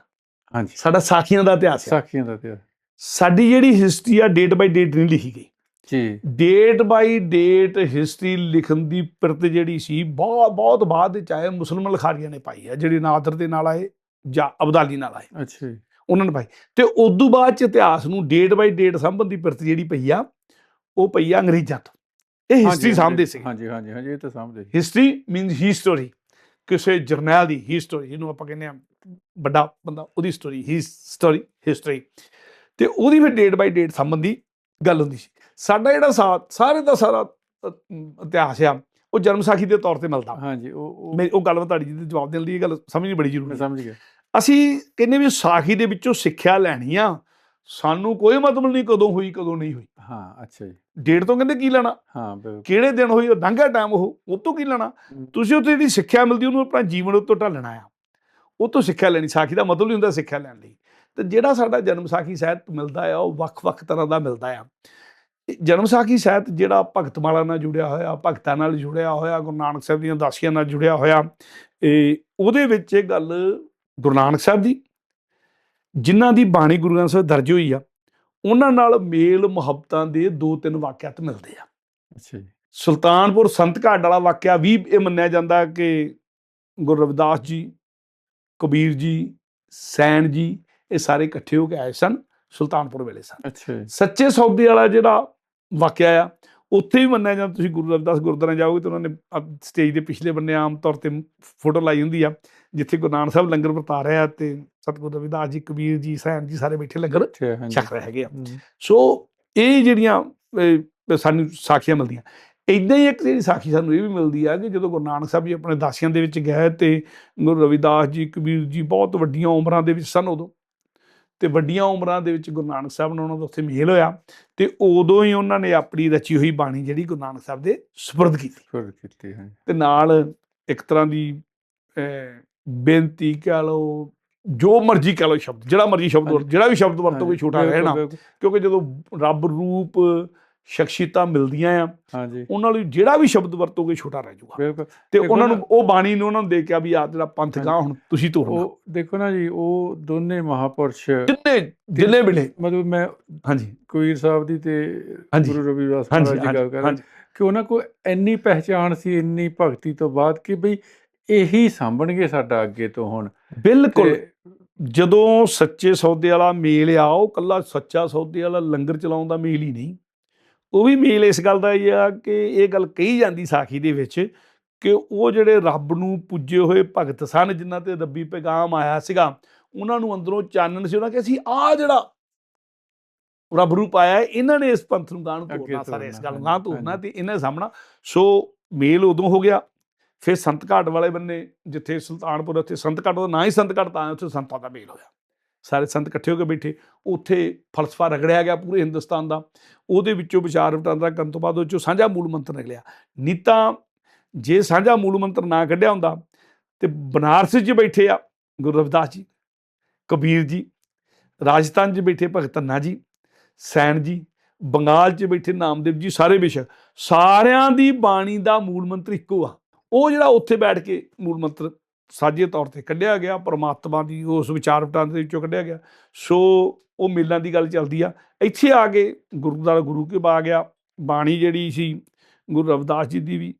ਹਾਂਜੀ। ਸਾਡਾ ਸਾਖੀਆਂ ਦਾ ਇਤਿਹਾਸ ਸਾਖੀਆਂ ਦਾ ਤੇ ਸਾਡੀ ਜਿਹੜੀ ਹਿਸਟਰੀ ਆ ਡੇਟ ਬਾਈ ਡੇਟ ਨਹੀਂ ਲਿਖੀ ਗਈ। ਜੀ। ਡੇਟ ਬਾਈ ਡੇਟ ਹਿਸਟਰੀ ਲਿਖਣ ਦੀ ਪਿਰਤ ਜਿਹੜੀ ਸੀ ਬਹੁਤ ਬਹੁਤ ਬਾਅਦ ਵਿੱਚ ਆਏ ਮੁਸਲਮਾਨ ਲਿਖਾਰੀਆਂ ਨੇ ਪਾਈ ਆ ਜਿਹੜੇ ਨਾਦਰ ਦੇ ਨਾਲ ਆਏ ਜਾਂ ਅਬਦਾਲੀ ਨਾਲ ਆਏ। ਅੱਛਾ ਉਹਨਾਂ ਨੇ ਪਾਈ। ਤੇ ਉਦੋਂ ਬਾਅਦ ਚ ਇਤਿਹਾਸ ਨੂੰ ਡੇਟ ਬਾਈ ਡੇਟ ਸੰਬੰਧੀ ਪਿਰਤ ਜਿਹੜੀ ਪਈ ਆ ਉਹ ਪਈ ਆ ਅੰਗਰੇਜ਼ਾਂ ਤੋਂ। ਇਹ ਹਿਸਟਰੀ ਸਾਹਮਣੇ ਸੀ। ਹਾਂਜੀ ਹਾਂਜੀ ਹਾਂਜੀ ਇਹ ਤਾਂ ਸਾਹਮਣੇ। ਹਿਸਟਰੀ ਮੀਨਸ ਹਿਸਟੋਰੀ ਕਿਸੇ ਜਰਨੈਲ ਦੀ ਹਿਸਟੋਰੀ ਜਿਹਨੂੰ ਆਪਾਂ ਕਹਿੰਦੇ ਆ ਵੱਡਾ ਬੰਦਾ ਉਹਦੀ ਸਟੋਰੀ ਹੀ ਸਟੋਰੀ ਹਿਸਟਰੀ ਤੇ ਉਹਦੀ ਫਿਰ ਡੇਟ ਬਾਈ ਡੇਟ ਸੰਬੰਧੀ ਗੱਲ ਹੁੰਦੀ ਸੀ। ਸਾਡਾ ਜਿਹੜਾ ਸਾ- ਸਾਰੇ ਦਾ ਸਾਰਾ ਇਤਿਹਾਸ ਆ ਉਹ ਜਨਮ ਸਾਖੀ ਦੇ ਤੌਰ ਤੇ ਮਿਲਦਾ। ਹਾਂਜੀ ਉਹ ਉਹ ਮੈਂ ਉਹ ਗੱਲ ਤੁਹਾਡੀ ਜਿਹਦੇ ਜਵਾਬ ਦੇਣ ਲਈ ਇਹ ਗੱਲ ਸਮਝਣੀ ਬੜੀ ਜ਼ਰੂਰੀ। ਹੈ ਸਮਝ ਗਿਆ। ਅਸੀਂ ਕਹਿੰਦੇ ਵੀ ਸਾਖੀ ਦੇ ਵਿੱਚੋਂ ਸਿੱਖਿਆ ਲੈਣੀ ਆ ਸਾਨੂੰ ਕੋਈ ਮਤਲਬ ਨਹੀਂ ਕਦੋਂ ਹੋਈ ਕਦੋਂ ਨਹੀਂ ਹੋਈ। ਹਾਂ ਅੱਛਾ ਜੀ। ਡੇਟ ਤੋਂ ਕਹਿੰਦੇ ਕੀ ਲੈਣਾ? ਹਾਂ ਕਿਹੜੇ ਦਿਨ ਹੋਈ ਉਹ ਲੰਘਿਆ ਟਾਈਮ ਉਹ ਉਹ ਤੋਂ ਕੀ ਲੈਣਾ। ਤੁਸੀਂ ਉੱਥੇ ਜਿਹੜੀ ਸਿੱਖਿਆ ਮਿਲਦੀ ਉਹਨੂੰ ਆਪਣਾ ਜੀਵਨ ਉੱਤੋਂ ਢਾਲਣਾ ਆ। ਉਹ ਤੋਂ ਸਿੱਖਿਆ ਲੈਣੀ ਸਾਖੀ ਦਾ ਮਤਲਬ ਹੀ ਹੁੰਦਾ ਸਿੱਖਿਆ ਲੈਣ ਲਈ। ਤੇ ਜਿਹੜਾ ਸਾਡਾ ਜਨਮ ਸਾਖੀ ਸਾਹਿਤ ਮਿਲਦਾ ਆ ਉਹ ਵੱਖ-ਵੱਖ ਤਰ੍ਹਾਂ ਦਾ ਮਿਲਦਾ ਆ। ਜਨਮ ਸਾਖੀ ਸਾਹਿਤ ਜਿਹੜਾ ਭਗਤਮਾਲਾ ਨਾਲ ਜੁੜਿਆ ਹੋਇਆ ਭਗਤਾਂ ਨਾਲ ਜੁੜਿਆ ਹੋਇਆ ਗੁਰੂ ਨਾਨਕ ਸਾਹਿਬ ਦੀਆਂ ਦਾਸੀਆਂ ਨਾਲ ਜੁੜਿਆ ਹੋਇਆ ਇਹ ਉਹਦੇ ਵਿੱਚ ਇਹ ਗੱਲ ਗੁਰੂ ਨਾਨਕ ਸਾਹਿਬ ਦੀ ਜਿਨ੍ਹਾਂ ਦੀ ਬਾਣੀ ਗੁਰੂ ਗ੍ਰੰਥ ਸਾਹਿਬ ਦਰਜ ਹੋਈ ਆ ਉਹਨਾਂ ਨਾਲ ਮੇਲ ਮੁਹੱਬਤਾਂ ਦੇ ਦੋ ਤਿੰਨ ਵਾਕਿਆਤ ਮਿਲਦੇ ਆ। ਅੱਛਾ ਜੀ। ਸੁਲਤਾਨਪੁਰ ਸੰਤ ਘਾਟ ਵਾਲਾ ਵਾਕਿਆ ਵੀ ਇਹ ਮੰਨਿਆ ਜਾਂਦਾ ਕਿ ਗੁਰੂ ਰਵਿਦਾਸ ਜੀ ਕਬੀਰ ਜੀ ਸੈਣ ਜੀ ਇਹ ਸਾਰੇ ਇਕੱਠੇ ਹੋ ਕੇ ਆਏ ਸਨ ਸੁਲਤਾਨਪੁਰ ਵੇਲੇ ਸਨ। ਅੱਛਾ ਸੱਚੇ ਸੌਦੇ ਵਾਲਾ ਜਿਹੜਾ ਵਾਕਿਆ ਆ ਉੱਥੇ ਵੀ ਮੰਨਿਆ ਜਾਂਦਾ ਤੁਸੀਂ ਗੁਰੂ ਰਵਿਦਾਸ ਗੁਰਦੁਆਰਾ ਜਾਓਗੇ ਤਾਂ ਉਹਨਾਂ ਨੇ ਸਟੇਜ ਦੇ ਪਿਛਲੇ ਬੰਨੇ ਆਮ ਤੌਰ ਤੇ ਫੋਟੋ ਲਾਈ ਹੁੰਦੀ ਆ ਜਿੱਥੇ ਗੁਰੂ ਨਾਨਕ ਸਾਹਿਬ ਲੰਗਰ ਵਰਤਾ ਰਿਹਾ ਤੇ ਸਤਿਗੁਰੂ ਰਵਿਦਾਸ ਜੀ ਕਬੀਰ ਜੀ ਸੈਣ ਜੀ ਸਾਰੇ ਬੈਠੇ ਲੰਗਰ ਛਕ ਰਹੇ ਹੈਗੇ ਆ। ਸੋ ਇਹ ਜਿਹੜੀਆਂ ਸਾਨੂੰ ਸਾਖੀਆਂ ਮਿਲਦੀਆਂ। ਇਦਾਂ ਹੀ ਇੱਕ ਜਿਹੜੀ ਸਾਖੀ ਸਾਨੂੰ ਇਹ ਵੀ ਮਿਲਦੀ ਆ ਕਿ ਜਦੋਂ ਗੁਰੂ ਨਾਨਕ ਸਾਹਿਬ ਜੀ ਆਪਣੇ ਦਾਸੀਆਂ ਦੇ ਵਿੱਚ ਗਏ ਤੇ ਗੁਰੂ ਰਵਿਦਾਸ ਜੀ ਕਬੀਰ ਜੀ ਬਹੁਤ ਵੱਡੀਆਂ ਉਮਰਾਂ ਦੇ ਵਿੱਚ ਸਨ ਉਦੋਂ। ਤੇ ਵੱਡੀਆਂ ਉਮਰਾਂ ਦੇ ਵਿੱਚ ਗੁਰੂ ਨਾਨਕ ਸਾਹਿਬ ਨਾਲ ਉਹਨਾਂ ਦਾ ਉੱਥੇ ਮੇਲ ਹੋਇਆ ਤੇ ਉਦੋਂ ਹੀ ਉਹਨਾਂ ਨੇ ਆਪਣੀ ਰਚੀ ਹੋਈ ਬਾਣੀ ਜਿਹੜੀ ਗੁਰੂ ਨਾਨਕ ਸਾਹਿਬ ਦੇ ਸਪੁਰਦ ਕੀਤੀ। ਫਿਰ ਕੀਤੀ ਹੈ। ਤੇ ਨਾਲ ਇੱਕ ਤਰ੍ਹਾਂ ਦੀ ਬੇਨਤੀ ਕਹ ਲਓ ਜੋ ਮਰਜ਼ੀ ਕਹ ਲਓ ਸ਼ਬਦ ਜਿਹੜਾ ਮਰਜ਼ੀ ਸ਼ਬਦ ਵਰਤੋ, ਜਿਹੜਾ ਵੀ ਸ਼ਬਦ ਵਰਤੋ ਕੋਈ ਛੋਟਾ ਰਹਿਣਾ। ਕਿਉਂਕਿ ਜਦੋਂ ਰੱਬ ਰੂਪ ਸ਼ਖਸੀਅਤਾਂ ਮਿਲਦੀਆਂ ਆ। ਹਾਂਜੀ। ਉਹਨਾਂ ਲਈ ਜਿਹੜਾ ਵੀ ਸ਼ਬਦ ਵਰਤੋਗੇ ਛੋਟਾ ਰਹਿ ਜਾਊਗਾ। ਬਿਲਕੁਲ। ਤੇ ਉਹਨਾਂ ਨੂੰ ਉਹ ਬਾਣੀ ਨੂੰ ਉਹਨਾਂ ਨੂੰ ਦੇ ਕੇ ਆ ਵੀ ਆ ਜਿਹੜਾ ਪੰਥ ਗਾਂ ਹੁਣ ਤੁਸੀਂ ਤੋਰਨਾ ਉਹ ਦੇਖੋ ਨਾ ਜੀ ਉਹ ਦੋਨੇ ਮਹਾਪੁਰਸ਼ ਜਿੰਨੇ ਜਿੰਨੇ ਮਿਲੇ। ਮਤਲਬ ਮੈਂ ਹਾਂਜੀ। ਕਬੀਰ ਸਾਹਿਬ ਦੀ ਤੇ। ਗੁਰੂ ਰਵਿਦਾਸ ਮਹਾਰਾਜ ਦੀ ਗੱਲ ਕਰ ਕਿ ਉਹਨਾਂ ਕੋਲ ਇੰਨੀ ਪਹਿਚਾਣ ਸੀ ਇੰਨੀ ਭਗਤੀ ਤੋਂ ਬਾਅਦ ਕਿ ਬਈ ਇਹੀ ਸਾਂਭਣਗੇ ਸਾਡਾ ਅੱਗੇ ਤੋਂ ਹੁਣ। ਬਿਲਕੁਲ। ਜਦੋਂ ਸੱਚੇ ਸੌਦੇ ਵਾਲਾ ਮੇਲ ਆ ਉਹ ਕੱਲਾ ਸੱਚਾ ਸੌਦੇ ਵਾਲਾ ਲੰਗਰ ਚਲਾਉਣ ਦਾ ਮੇਲ ਹੀ ਨਹੀਂ। ਉਹ ਵੀ ਮੇਲ ਇਸ ਗੱਲ ਦਾ ਹੀ ਆ ਕਿ ਇਹ ਗੱਲ ਕਹੀ ਜਾਂਦੀ ਸਾਖੀ ਦੇ ਵਿੱਚ ਕਿ ਉਹ ਜਿਹੜੇ ਰੱਬ ਨੂੰ ਪੁੱਜੇ ਹੋਏ ਭਗਤ ਸਨ ਜਿਨ੍ਹਾਂ ਤੇ ਰੱਬੀ ਪੈਗਾਮ ਆਇਆ ਸੀਗਾ ਉਹਨਾਂ ਨੂੰ ਅੰਦਰੋਂ ਚਾਨਣ ਸੀ ਉਹਨਾਂ ਕਿ ਅਸੀਂ ਆ ਜਿਹੜਾ ਰੱਬ ਰੂਪ ਆਇਆ ਹੈ, ਇਹਨਾਂ ਨੇ ਇਸ ਪੰਥ ਨੂੰ ਗਾਂ ਨੂੰ ਅੱਗੇ ਤੋੜਨਾ ਸਾਰੇ ਇਸ ਗੱਲ ਨੂੰ ਗਾਂ ਤੋੜਨਾ। ਤੇ ਇਹਨਾਂ ਸਾਹਮਣਾ ਸੋ ਮੇਲ ਉਦੋਂ ਹੋ ਗਿਆ ਫਿਰ ਸੰਤ ਘਾਟ ਵਾਲੇ ਬੰਨੇ ਜਿੱਥੇ ਸੁਲਤਾਨਪੁਰ ਉੱਥੇ ਸੰਤ ਘਾਟ ਦਾ ਨਾਂ ਹੀ ਸੰਤ ਘਾਟ ਤਾਂ ਉੱਥੇ ਸੰਤਾਂ ਦਾ ਮੇਲ ਹੋਇਆ ਸਾਰੇ ਸੰਤ ਇਕੱਠੇ ਹੋ ਕੇ ਬੈਠੇ, ਉੱਥੇ ਫਲਸਫਾ ਰਗੜਿਆ ਗਿਆ ਪੂਰੇ ਹਿੰਦੁਸਤਾਨ ਦਾ। ਉਹਦੇ ਵਿੱਚੋਂ ਵਿਚਾਰ ਵਟਾਂਦਰਾ ਕਰਨ ਤੋਂ ਬਾਅਦ ਉਹ 'ਚੋਂ ਸਾਂਝਾ ਮੂਲ ਮੰਤਰ ਨਿਕਲਿਆ। ਨਹੀਂ ਤਾਂ ਜੇ ਸਾਂਝਾ ਮੂਲ ਮੰਤਰ ਨਾ ਕੱਢਿਆ ਹੁੰਦਾ ਤੇ ਬਨਾਰਸ 'ਚ ਬੈਠੇ ਆ ਗੁਰੂ ਰਵਿਦਾਸ ਜੀ, ਕਬੀਰ ਜੀ, ਰਾਜਸਥਾਨ 'ਚ ਬੈਠੇ ਭਗਤ ਧੰਨਾ ਜੀ ਸੈਣ ਜੀ, ਬੰਗਾਲ 'ਚ ਬੈਠੇ ਨਾਮਦੇਵ ਜੀ, ਸਾਰੇ ਬੇਸ਼ੱਕ ਸਾਰਿਆਂ ਦੀ ਬਾਣੀ ਦਾ ਮੂਲ ਮੰਤਰ ਇੱਕੋ ਆ। ਉਹ ਜਿਹੜਾ ਉੱਥੇ ਬੈਠ ਕੇ ਮੂਲ ਮੰਤਰ ਸਾਝੇ ਤੌਰ ਤੇ ਕੱਢਿਆ ਗਿਆ, ਪਰਮਾਤਮਾ ਦੀ ਉਸ ਵਿਚਾਰ ਵਟਾਂਦਰੇ ਦੇ ਵਿੱਚੋਂ ਕੱਢਿਆ ਗਿਆ। ਸੋ ਉਹ ਮੇਲਾਂ ਦੀ ਗੱਲ ਚੱਲਦੀ ਆ। ਇੱਥੇ ਆ ਕੇ ਗੁਰਦੁਆਰਾ ਗੁਰੂ ਕੇ ਆ ਗਿਆ। ਬਾਣੀ ਜਿਹੜੀ ਸੀ, ਗੁਰੂ ਰਵਿਦਾਸ ਜੀ ਦੀ ਵੀ,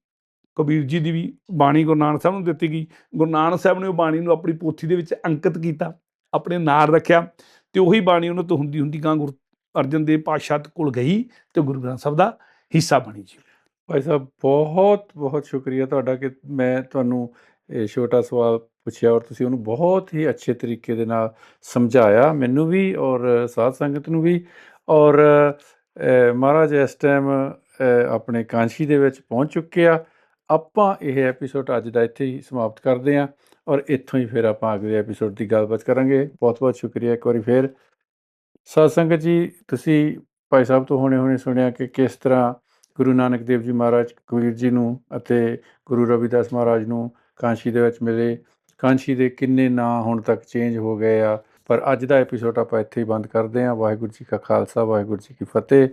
ਕਬੀਰ ਜੀ ਦੀ ਵੀ ਬਾਣੀ ਗੁਰੂ ਨਾਨਕ ਸਾਹਿਬ ਨੂੰ ਦਿੱਤੀ ਗਈ। ਗੁਰੂ ਨਾਨਕ ਸਾਹਿਬ ਨੇ ਉਹ ਬਾਣੀ ਨੂੰ ਆਪਣੀ ਪੋਥੀ ਦੇ ਵਿੱਚ ਅੰਕਿਤ ਕੀਤਾ, ਆਪਣੇ ਨਾਲ ਰੱਖਿਆ ਤੇ ਉਹੀ ਬਾਣੀ ਉਹਨਾਂ ਤੋਂ ਹੁੰਦੀ ਹੁੰਦੀ ਗਾਂ ਗੁਰੂ ਅਰਜਨ ਦੇਵ ਪਾਤਸ਼ਾਹ ਕੋਲ ਗਈ ਤੇ ਗੁਰੂ ਗ੍ਰੰਥ ਸਾਹਿਬ ਦਾ ਹਿੱਸਾ ਬਣੀ ਜੀ। ਭਾਈ ਸਾਹਿਬ ਬਹੁਤ ਬਹੁਤ ਸ਼ੁਕਰੀਆ ਤੁਹਾਡਾ ਕਿ ਮੈਂ ਤੁਹਾਨੂੰ ਛੋਟਾ ਸਵਾਲ ਪੁੱਛਿਆ ਔਰ ਤੁਸੀਂ ਉਹਨੂੰ ਬਹੁਤ ਹੀ ਅੱਛੇ ਤਰੀਕੇ ਦੇ ਨਾਲ ਸਮਝਾਇਆ ਮੈਨੂੰ ਵੀ ਔਰ ਸਾਧ ਸੰਗਤ ਨੂੰ ਵੀ ਔਰ ਮਹਾਰਾਜ ਇਸ ਟਾਈਮ ਆਪਣੇ ਕਾਂਸ਼ੀ ਦੇ ਵਿੱਚ ਪਹੁੰਚ ਚੁੱਕੇ ਆ। ਆਪਾਂ ਇਹ ਐਪੀਸੋਡ ਅੱਜ ਦਾ ਇੱਥੇ ਹੀ ਸਮਾਪਤ ਕਰਦੇ ਹਾਂ ਔਰ ਇੱਥੋਂ ਹੀ ਫਿਰ ਆਪਾਂ ਅਗਲੇ ਐਪੀਸੋਡ ਦੀ ਗੱਲਬਾਤ ਕਰਾਂਗੇ। ਬਹੁਤ ਬਹੁਤ ਸ਼ੁਕਰੀਆ ਇੱਕ ਵਾਰੀ ਫਿਰ। ਸਾਧ ਸੰਗਤ ਜੀ, ਤੁਸੀਂ ਭਾਈ ਸਾਹਿਬ ਤੋਂ ਹੁਣੇ ਹੁਣੇ ਸੁਣਿਆ ਕਿ ਕਿਸ ਤਰ੍ਹਾਂ ਗੁਰੂ ਨਾਨਕ ਦੇਵ ਜੀ ਮਹਾਰਾਜ ਕਬੀਰ ਜੀ ਨੂੰ ਅਤੇ ਗੁਰੂ ਰਵਿਦਾਸ ਮਹਾਰਾਜ ਨੂੰ ਕਾਂਸ਼ੀ ਦੇ ਵਿੱਚ ਮਿਲੇ। ਕਾਂਸ਼ੀ ਦੇ ਕਿੰਨੇ ਨਾਂ ਹੁਣ ਤੱਕ ਚੇਂਜ ਹੋ ਗਏ ਆ। ਪਰ ਅੱਜ ਦਾ ਐਪੀਸੋਡ ਆਪਾਂ ਇੱਥੇ ਹੀ ਬੰਦ ਕਰਦੇ ਹਾਂ। ਵਾਹਿਗੁਰੂ ਜੀ ਕਾ ਖਾਲਸਾ, ਵਾਹਿਗੁਰੂ ਜੀ ਕੀ ਫਤਿਹ।